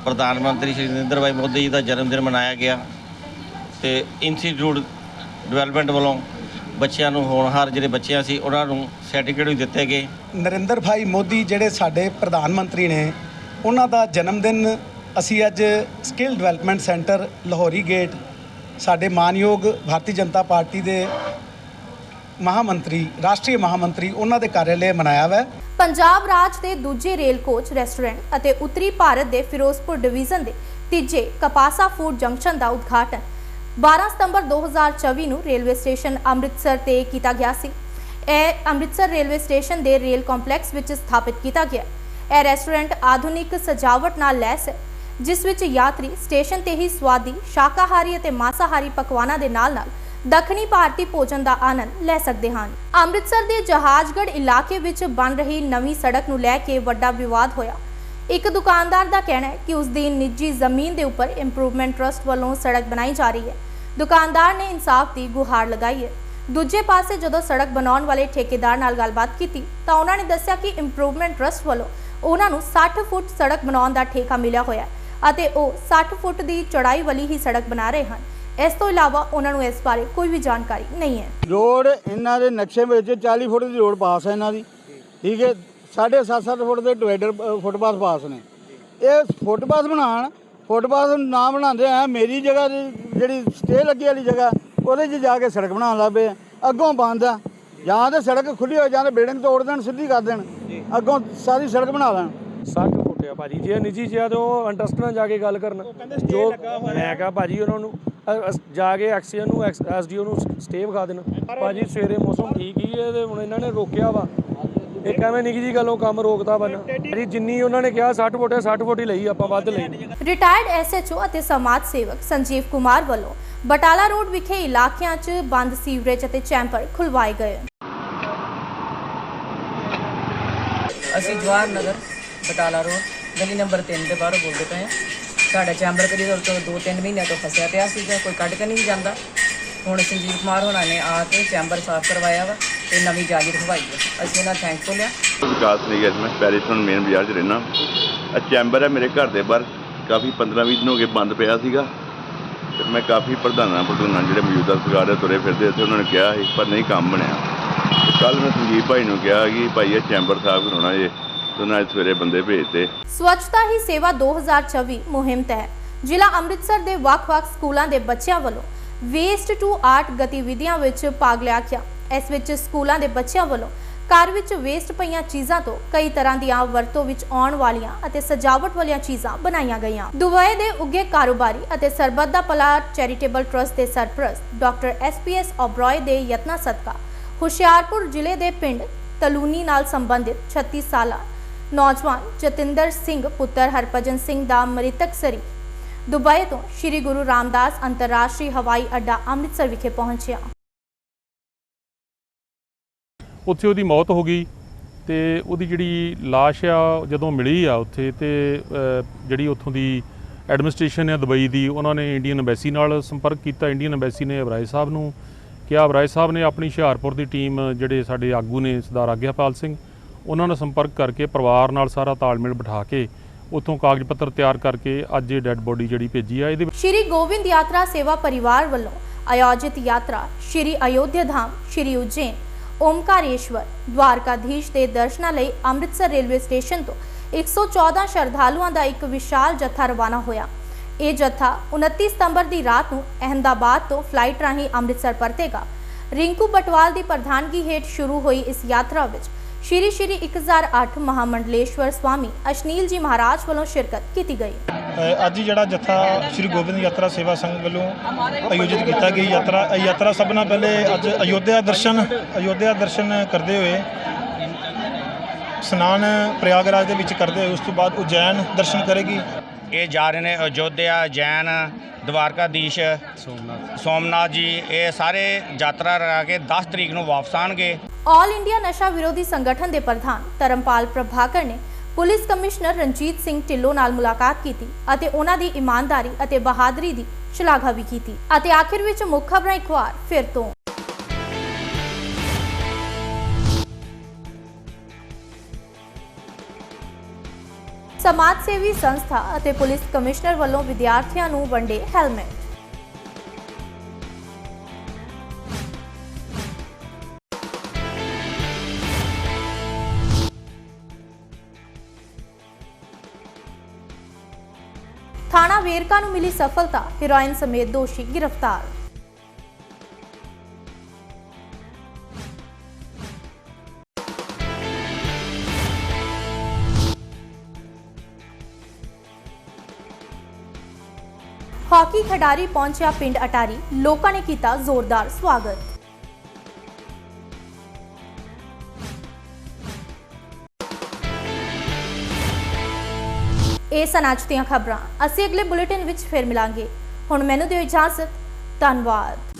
ਪ੍ਰਧਾਨ ਮੰਤਰੀ ਸ਼੍ਰੀ ਨਰਿੰਦਰ ਭਾਈ ਮੋਦੀ ਜੀ ਦਾ ਜਨਮ ਦਿਨ ਮਨਾਇਆ ਗਿਆ ਤੇ ਇੰਸਟੀਚਿਊਟ ਡਿਵੈਲਪਮੈਂਟ ਵੱਲੋਂ ਬੱਚਿਆਂ ਨੂੰ ਹੋਣਹਾਰ ਜਿਹੜੇ ਬੱਚਿਆਂ ਸੀ, ਉਹਨਾਂ ਨੂੰ ਸਰਟੀਫਿਕੇਟ ਵੀ ਦਿੱਤੇ ਗਏ। ਨਰਿੰਦਰ ਭਾਈ ਮੋਦੀ ਜਿਹੜੇ ਸਾਡੇ ਪ੍ਰਧਾਨ ਮੰਤਰੀ ਨੇ, ਉਹਨਾਂ ਦਾ ਜਨਮ ਦਿਨ ਅਸੀਂ ਅੱਜ skill development centre Lahori gate, ਸਾਡੇ ਮਾਨਯੋਗ ਭਾਰਤੀ ਜਨਤਾ ਪਾਰਟੀ ਦੇ ਮਹਾਮੰਤਰੀ, ਰਾਸ਼ਟਰੀ ਮਹਾਮੰਤਰੀ ਉਹਨਾਂ ਦੇ ਕਾਰਿਆਲੇ ਮਨਾਇਆ ਵਾ। ਪੰਜਾਬ ਰਾਜ ਦੇ ਦੂਜੇ ਰੇਲ ਕੋਚ ਰੈਸਟੋਰੈਂਟ ਅਤੇ ਉੱਤਰੀ ਭਾਰਤ ਦੇ ਫਿਰੋਜ਼ਪੁਰ ਡਿਵੀਜ਼ਨ ਦੇ ਤੀਜੇ ਕਪਾਸਾ ਫੂਡ ਜੰਕਸ਼ਨ ਦਾ ਉਦਘਾਟਨ 12 ਸਤੰਬਰ 2024 ਨੂੰ ਰੇਲਵੇ ਸਟੇਸ਼ਨ ਅੰਮ੍ਰਿਤਸਰ ਤੇ ਕੀਤਾ ਗਿਆ ਸੀ। ਇਹ ਅੰਮ੍ਰਿਤਸਰ ਰੇਲਵੇ ਸਟੇਸ਼ਨ ਦੇ ਰੇਲ ਕੰਪਲੈਕਸ ਵਿੱਚ ਸਥਾਪਿਤ ਕੀਤਾ ਗਿਆ। ਇਹ ਰੈਸਟੋਰੈਂਟ ਆਧੁਨਿਕ ਸਜਾਵਟ ਨਾਲ ਲੈਸ ਹੈ, ਜਿਸ ਵਿੱਚ ਯਾਤਰੀ ਸਟੇਸ਼ਨ ਤੇ ਹੀ ਸਵਾਦੀ, ਸ਼ਾਕਾਹਾਰੀ ਅਤੇ ਮਾਸਾਹਾਰੀ ਪਕਵਾਨਾਂ ਦੇ ਨਾਲ-ਨਾਲ ਦੱਖਣੀ ਭਾਰਤੀ ਭੋਜਨ ਦਾ ਆਨੰਦ ਲੈ ਸਕਦੇ ਹਨ ਅੰਮ੍ਰਿਤਸਰ ਦੇ ਜਹਾਜ਼ਗੜ੍ਹ ਇਲਾਕੇ ਵਿੱਚ ਬਣ ਰਹੀ ਨਵੀਂ ਸੜਕ ਨੂੰ ਲੈ ਕੇ ਵੱਡਾ ਵਿਵਾਦ ਹੋਇਆ। ਇੱਕ ਦੁਕਾਨਦਾਰ ਦਾ ਕਹਿਣਾ ਹੈ ਕਿ ਉਸ ਦੀ ਨਿੱਜੀ ਜ਼ਮੀਨ ਦੇ ਉੱਪਰ ਇੰਪਰੂਵਮੈਂਟ ਟਰਸਟ ਵੱਲੋਂ ਸੜਕ ਬਣਾਈ ਜਾ ਰਹੀ ਹੈ। ਦੁਕਾਨਦਾਰ ਨੇ ਇਨਸਾਫ ਦੀ ਗੁਹਾਰ ਲਗਾਈ ਹੈ। ਦੂਜੇ ਪਾਸੇ ਜਦੋਂ ਸੜਕ ਬਣਾਉਣ ਵਾਲੇ ਠੇਕੇਦਾਰ ਨਾਲ ਗੱਲਬਾਤ ਕੀਤੀ, ਤਾਂ ਉਹਨਾਂ ਨੇ ਦੱਸਿਆ ਕਿ ਇੰਪਰੂਵਮੈਂਟ ਟਰਸਟ ਵੱਲੋਂ ਉਹਨਾਂ ਨੂੰ 60 ਫੁੱਟ ਸੜਕ ਬਣਾਉਣ ਦਾ ਠੇਕਾ ਮਿਲਿਆ ਹੋਇਆ ਹੈ ਅਤੇ ਉਹ 60 ਫੁੱਟ ਦੀ ਚੌੜਾਈ ਵਾਲੀ ਹੀ ਸੜਕ ਬਣਾ ਰਹੇ ਹਨ। ਇਸ ਤੋਂ ਇਲਾਵਾ ਉਹਨਾਂ ਨੂੰ ਇਸ ਬਾਰੇ ਕੋਈ ਵੀ ਜਾਣਕਾਰੀ ਨਹੀਂ ਹੈ। ਰੋਡ ਇਹਨਾਂ ਦੇ ਨਕਸ਼ੇ ਵਿੱਚ 40 ਫੁੱਟ ਦੀ ਰੋਡ ਪਾਸ ਹੈ ਇਹਨਾਂ ਦੀ। ਠੀਕ ਹੈ ਸਾਢੇ 7-7 ਫੁੱਟ ਦੇ ਡਿਵਾਈਡਰ ਫੁੱਟਪਾਥ ਪਾਸ ਨੇ। ਇਹ ਫੁੱਟਪਾਥ ਬਣਾਉਣ ਫੁੱਟਪਾਥ ਨਾ ਬਣਾਉਂਦੇ ਆ ਮੇਰੀ ਜਗ੍ਹਾ ਦੀ ਜਿਹੜੀ ਸਟੇ ਲੱਗੀ ਵਾਲੀ ਜਗ੍ਹਾ ਉਹਦੇ 'ਚ ਜਾ ਕੇ ਸੜਕ ਬਣਾਉਣ ਲੱਗ ਪਏ। ਅੱਗੋਂ ਬੰਦ ਆ। ਜਾਂ ਤੇ ਸੜਕ ਖੁੱਲੀ ਹੋ ਜਾਂ ਤੇ ਬਿਲਡਿੰਗ ਤੋੜ ਦੇਣ ਸਿੱਧੀ ਕਰ ਦੇਣ। ਅੱਗੋਂ ਸਾਰੀ ਸੜਕ ਬਣਾ ਲੈਣ। 60 ਫੁੱਟ ਆ ਭਾਜੀ। ਜੇ ਨਿੱਜੀ ਜਿਆ ਤੇ ਉਹ ਨਾਲ ਜਾ ਕੇ ਗੱਲ ਕਰਨ। ਜੋ ਮੈਂ ਕਹਾ ਭਾਜੀ ਉਹਨਾਂ ਨੂੰ ਜਾ ਕੇ ਐਕਸੀਅਨ ਨੂੰ ਐਸਡੀਓ ਨੂੰ ਸਟੇ ਵਿਖਾ ਦੇਣ। ਭਾਜੀ ਸਵੇਰੇ ਮੌਸਮ ਠੀਕ ਹੀ ਹੈ ਤੇ ਹੁਣ ਇਹਨਾਂ ਨੇ ਰੋਕਿਆ ਵਾ। ਇੱਕ ਐਵੇਂ ਨਿੱਕੀ ਜੀ ਗੱਲੋਂ ਕੰਮ ਰੋਕਦਾ ਬਨ ਭਾਜੀ ਜਿੰਨੀ ਉਹਨਾਂ ਨੇ ਕਿਹਾ 60 ਫੁੱਟ ਹੈ 60 ਫੁੱਟ ਹੀ ਲਈ ਆਪਾਂ ਵੱਧ ਲਈ। ਰਿਟਾਇਰਡ ਐਸਐਚਓ ਅਤੇ ਸਮਾਜ ਸੇਵਕ ਸੰਜੀਵ ਕੁਮਾਰ ਵੱਲੋਂ ਬਟਾਲਾ ਰੋਡ ਵਿਖੇ ਇਲਾਕਿਆਂ 'ਚ ਬੰਦ ਸੀਵਰੇਜ ਅਤੇ ਚੈਂਬਰ ਖੁਲਵਾਏ ਗਏ। ਅਸੀਂ ਜਵਾਹਰ ਨਗਰ ਬਟਾਲਾ ਰੋਡ ਗਲੀ ਨੰਬਰ 3 ਦੇ ਬਾਹਰੋਂ ਬੋਲਦੇ ਪਏ ਹਾਂ। ਸਾਡਾ ਚੈਂਬਰ ਕਰੀਬ ਤੋਂ 2-3 ਮਹੀਨਿਆਂ ਤੋਂ ਫਸਿਆ ਪਿਆ ਸੀਗਾ ਕੋਈ ਕੱਢ ਕੇ ਨਹੀਂ ਜਾਂਦਾ। ਹੁਣ ਸੰਜੀਵ ਕੁਮਾਰ ਹੋਣਾ ਨੇ ਆ ਕੇ ਚੈਂਬਰ ਸਾਫ਼ ਕਰਵਾਇਆ ਵਾ ਤੇ ਨਵੀਂ ਜਾਲੀ ਰਖਵਾਈ ਹੈ ਅਸੀਂ ਉਹਨਾਂ ਥੈਂਕਫੁਲ ਆ ਵਿਕਾਸ ਨਹੀਂ ਮੈਂ ਪੈਰਿਸ ਮੇਨ ਬਾਜ਼ਾਰ 'ਚ ਰਹਿਣਾ ਆ ਚੈਂਬਰ ਹੈ ਮੇਰੇ ਘਰ ਦੇ ਬਾਹਰ। ਕਾਫੀ 15-20 ਦਿਨ ਹੋ ਗਏ ਬੰਦ ਪਿਆ ਸੀਗਾ। ਤੇ ਮੈਂ ਕਾਫੀ ਪ੍ਰਧਾਨਾਂ ਪ੍ਰਧਾਨਾਂ ਜਿਹੜੇ ਮੌਜੂਦਾ ਸਰਕਾਰ ਦੇ ਤੁਰੇ ਫਿਰਦੇ ਇੱਥੇ ਉਹਨਾਂ ਨੇ ਕਿਹਾ ਸੀ, ਪਰ ਨਹੀਂ ਕੰਮ ਬਣਿਆ। ਤੇ ਕੱਲ ਮੈਂ ਸੰਜੀਵ ਭਾਈ ਨੂੰ ਕਿਹਾ ਕਿ ਭਾਈ ਇਹ ਚੈਂਬਰ ਸਾਫ਼ ਕਰਾਉਣਾ ਜੇ। ਤੇ ਉਹਨਾਂ ਸਵੇਰੇ ਬੰਦੇ ਭੇਜਤੇ ਸਵੱਛਤਾ ਹੀ ਸੇਵਾ 2024 ਮੁਹਿੰਮ ਤਹਿਤ ਜ਼ਿਲ੍ਹਾ ਅੰਮ੍ਰਿਤਸਰ ਦੇ ਵੱਖ-ਵੱਖ ਸਕੂਲਾਂ ਦੇ ਬੱਚਿਆਂ ਵੱਲੋਂ ਵੇਸਟ ਟੂ ਆਰਟ ਗਤੀਵਿਧੀਆਂ ਵਿੱਚ ਭਾਗ ਲਿਆ ਗਿਆ। ਇਸ ਵਿੱਚ ਸਕੂਲਾਂ ਦੇ ਬੱਚਿਆਂ ਵੱਲੋਂ ਘਰ ਵਿੱਚ ਵੇਸਟ ਪਈਆਂ ਚੀਜ਼ਾਂ ਤੋਂ ਕਈ ਤਰ੍ਹਾਂ ਦੀਆਂ ਵਰਤੋਂ ਵਿੱਚ ਆਉਣ ਵਾਲੀਆਂ ਅਤੇ ਸਜਾਵਟ ਵਾਲੀਆਂ ਚੀਜ਼ਾਂ ਬਣਾਈਆਂ ਗਈਆਂ। ਦੁਬਈ ਦੇ ਉੱਗੇ ਕਾਰੋਬਾਰੀ ਅਤੇ ਸਰਬੱਤ ਦਾ ਭਲਾ ਚੈਰੀਟੇਬਲ ਟਰਸਟ ਦੇ ਸਰਪ੍ਰਸਤ ਡਾਕਟਰ ਐਸਪੀਐਸ ਓਬਰੋਏ ਦੇ ਯਤਨਾ ਸਦਕਾ ਹੁਸ਼ਿਆਰਪੁਰ ਜ਼ਿਲ੍ਹੇ ਦੇ ਪਿੰਡ ਤਲੂਨੀ ਨਾਲ ਸੰਬੰਧਿਤ 36 ਸਾਲਾ ਨੌਜਵਾਨ ਜਤਿੰਦਰ ਸਿੰਘ ਪੁੱਤਰ ਹਰਭਜਨ ਸਿੰਘ ਦਾ ਮ੍ਰਿਤਕ ਸਰੀਰ ਦੁਬਈ ਤੋਂ ਸ੍ਰੀ ਗੁਰੂ ਰਾਮਦਾਸ ਅੰਤਰਰਾਸ਼ਟਰੀ ਹਵਾਈ ਅੱਡਾ ਅੰਮ੍ਰਿਤਸਰ ਵਿਖੇ ਪਹੁੰਚਿਆ। ਉੱਥੇ ਉਹਦੀ ਮੌਤ ਹੋ ਗਈ ਤੇ ਉਹਦੀ ਜਿਹੜੀ ਲਾਸ਼ ਆ, ਜਦੋਂ ਮਿਲੀ ਆ ਉੱਥੇ ਤੇ ਜਿਹੜੀ ਉੱਥੋਂ ਦੀ ਐਡਮਿਨਿਸਟ੍ਰੇਸ਼ਨ ਹੈ ਦੁਬਈ ਦੀ, ਉਹਨਾਂ ਨੇ ਇੰਡੀਅਨ ਐਮਬੈਸੀ ਨਾਲ ਸੰਪਰਕ ਕੀਤਾ। ਇੰਡੀਅਨ ਐਮਬੈਸੀ ਨੇ ਅਬਰਾਏ ਸਾਹਿਬ ਨੂੰ ਕਿਹਾ। ਅਬਰਾਏ ਸਾਹਿਬ ਨੇ ਆਪਣੀ ਹੁਸ਼ਿਆਰਪੁਰ ਦੀ ਟੀਮ, ਜਿਹੜੇ ਸਾਡੇ ਆਗੂ ਨੇ ਸਰਦਾਰ ਆਗਿਆਪਾਲ ਸਿੰਘ ਉਹਨਾਂ ਨਾਲ ਸੰਪਰਕ ਕਰਕੇ ਪਰਿਵਾਰ ਨਾਲ ਸਾਰਾ ਤਾਲਮੇਲ ਬਿਠਾ ਕੇ ਉੱਥੋਂ ਕਾਗਜ਼ ਪੱਤਰ ਤਿਆਰ ਕਰਕੇ ਅੱਜ ਇਹ ਡੈੱਡ ਬੋਡੀ ਜਿਹੜੀ ਭੇਜੀ ਆ, ਇਹਦੇ ਸ਼੍ਰੀ ਗੋਬਿੰਦ ਯਾਤਰਾ ਸੇਵਾ ਪਰਿਵਾਰ ਵੱਲੋਂ ਆਯੋਜਿਤ ਯਾਤਰਾ ਸ਼੍ਰੀ ਅਯੋਧਿਆ ਧਾਮ, ਸ਼੍ਰੀ ਉਜੈਨ, ਓਮਕਾਰੇਸ਼ਵਰ ਦਵਾਰਕਾਧੀਸ਼ ਦੇ ਦਰਸ਼ਨਾਂ ਲਈ ਅੰਮ੍ਰਿਤਸਰ ਰੇਲਵੇ ਸਟੇਸ਼ਨ ਤੋਂ 114 ਸ਼ਰਧਾਲੂਆਂ ਦਾ ਇੱਕ ਵਿਸ਼ਾਲ ਜਥਾ ਰਵਾਨਾ ਹੋਇਆ। ਇਹ ਜਥਾ 29 ਸਤੰਬਰ ਦੀ ਰਾਤ ਨੂੰ ਅਹਿਮਦਾਬਾਦ ਤੋਂ ਫਲਾਈਟ ਰਾਹੀਂ ਅੰਮ੍ਰਿਤਸਰ ਪਰਤੇਗਾ। ਰਿੰਕੂ ਬਟਵਾਲ ਦੀ ਪ੍ਰਧਾਨਗੀ ਹੇਠ ਸ਼ੁਰੂ ਹੋਈ ਇਸ ਯਾਤਰਾ ਵਿੱਚ ਸ਼੍ਰੀ ਸ਼੍ਰੀ 1008 ਮਹਾਮੰਡਲੇਸ਼ਵਰ ਸਵਾਮੀ ਅਸ਼ਨੀਲ ਜੀ ਮਹਾਰਾਜ ਵੱਲੋਂ ਸ਼ਿਰਕਤ ਕੀਤੀ ਗਈ। ਅੱਜ ਜਿਹੜਾ ਜੱਥਾ ਸ੍ਰੀ ਗੋਬਿੰਦ ਯਾਤਰਾ ਸੇਵਾ ਸੰਘ ਵੱਲੋਂ ਆਯੋਜਿਤ ਕੀਤਾ ਗਈ ਯਾਤਰਾ ਇਹ ਯਾਤਰਾ ਸਭ ਨਾਲ ਪਹਿਲੇ ਅੱਜ ਅਯੋਧਿਆ ਦਰਸ਼ਨ ਅਯੋਧਿਆ ਦਰਸ਼ਨ ਕਰਦੇ ਹੋਏ ਸਨਾਨ ਪ੍ਰਯਾਗਰਾਜ ਦੇ ਵਿੱਚ ਕਰਦੇ ਹੋਏ ਉਸ ਤੋਂ ਬਾਅਦ ਉਜੈਨ ਦਰਸ਼ਨ ਕਰੇਗੀ। ਇਹ ਜਾ ਰਹੇ ਨੇ ਅਯੋਧਿਆ ਜੈਨ ਦਵਾਰਕਾਧੀਸ਼ ਸੋਮਨਾਥ ਜੀ। ਇਹ ਸਾਰੇ ਯਾਤਰਾ ਲਗਾ ਕੇ 10 ਤਰੀਕ ਨੂੰ ਵਾਪਸ ਆਣਗੇ ਆਲ ਇੰਡੀਆ ਨਸ਼ਾ ਵਿਰੋਧੀ ਸੰਗਠਨ ਦੇ ਪ੍ਰਧਾਨ ਧਰਮਪਾਲ ਪ੍ਰਭਾਕਰ ਨੇ ਪੁਲਿਸ ਕਮਿਸ਼ਨਰ ਰਣਜੀਤ ਸਿੰਘ ਢਿੱਲੋਂ ਨਾਲ ਮੁਲਾਕਾਤ ਕੀਤੀ ਅਤੇ ਉਹਨਾਂ ਦੀ ਇਮਾਨਦਾਰੀ ਅਤੇ ਬਹਾਦਰੀ ਦੀ ਸ਼ਲਾਘਾ ਵੀ ਕੀਤੀ ਅਤੇ ਆਖਿਰ ਵਿੱਚ ਮੁੱਖ ਖਬਰਾਂ ਇੱਕ ਵਾਰ ਫਿਰ ਤੋਂ। ਸਮਾਜ ਸੇਵੀ ਸੰਸਥਾ ਅਤੇ ਪੁਲਿਸ ਕਮਿਸ਼ਨਰ ਵੱਲੋਂ ਵਿਦਿਆਰਥੀਆਂ ਨੂੰ ਵੰਡੇ ਹੈਲਮਟ। ਥਾਣਾ ਵੇਰਕਾ ਨੂੰ ਮਿਲੀ ਸਫਲਤਾ, ਹੀਰੋਇਨ ਸਮੇਤ ਦੋਸ਼ੀ ਗ੍ਰਿਫਤਾਰ। ਹਾਕੀ ਖਿਡਾਰੀ ਪਹੁੰਚਿਆ ਪਿੰਡ ਅਟਾਰੀ। ਲੋਕਾਂ ਨੇ ਕੀਤਾ ਜ਼ੋਰਦਾਰ ਸਵਾਗਤ। ਇਹ ਸਨ ਅੱਜ ਦੀਆਂ ਖਬਰਾਂ। ਅਸੀਂ ਅਗਲੇ ਬੁਲੇਟਿਨ ਵਿੱਚ ਫਿਰ ਮਿਲਾਂਗੇ। ਹੁਣ ਮੈਨੂੰ ਦਿਓ ਇਜਾਜ਼ਤ। ਧੰਨਵਾਦ।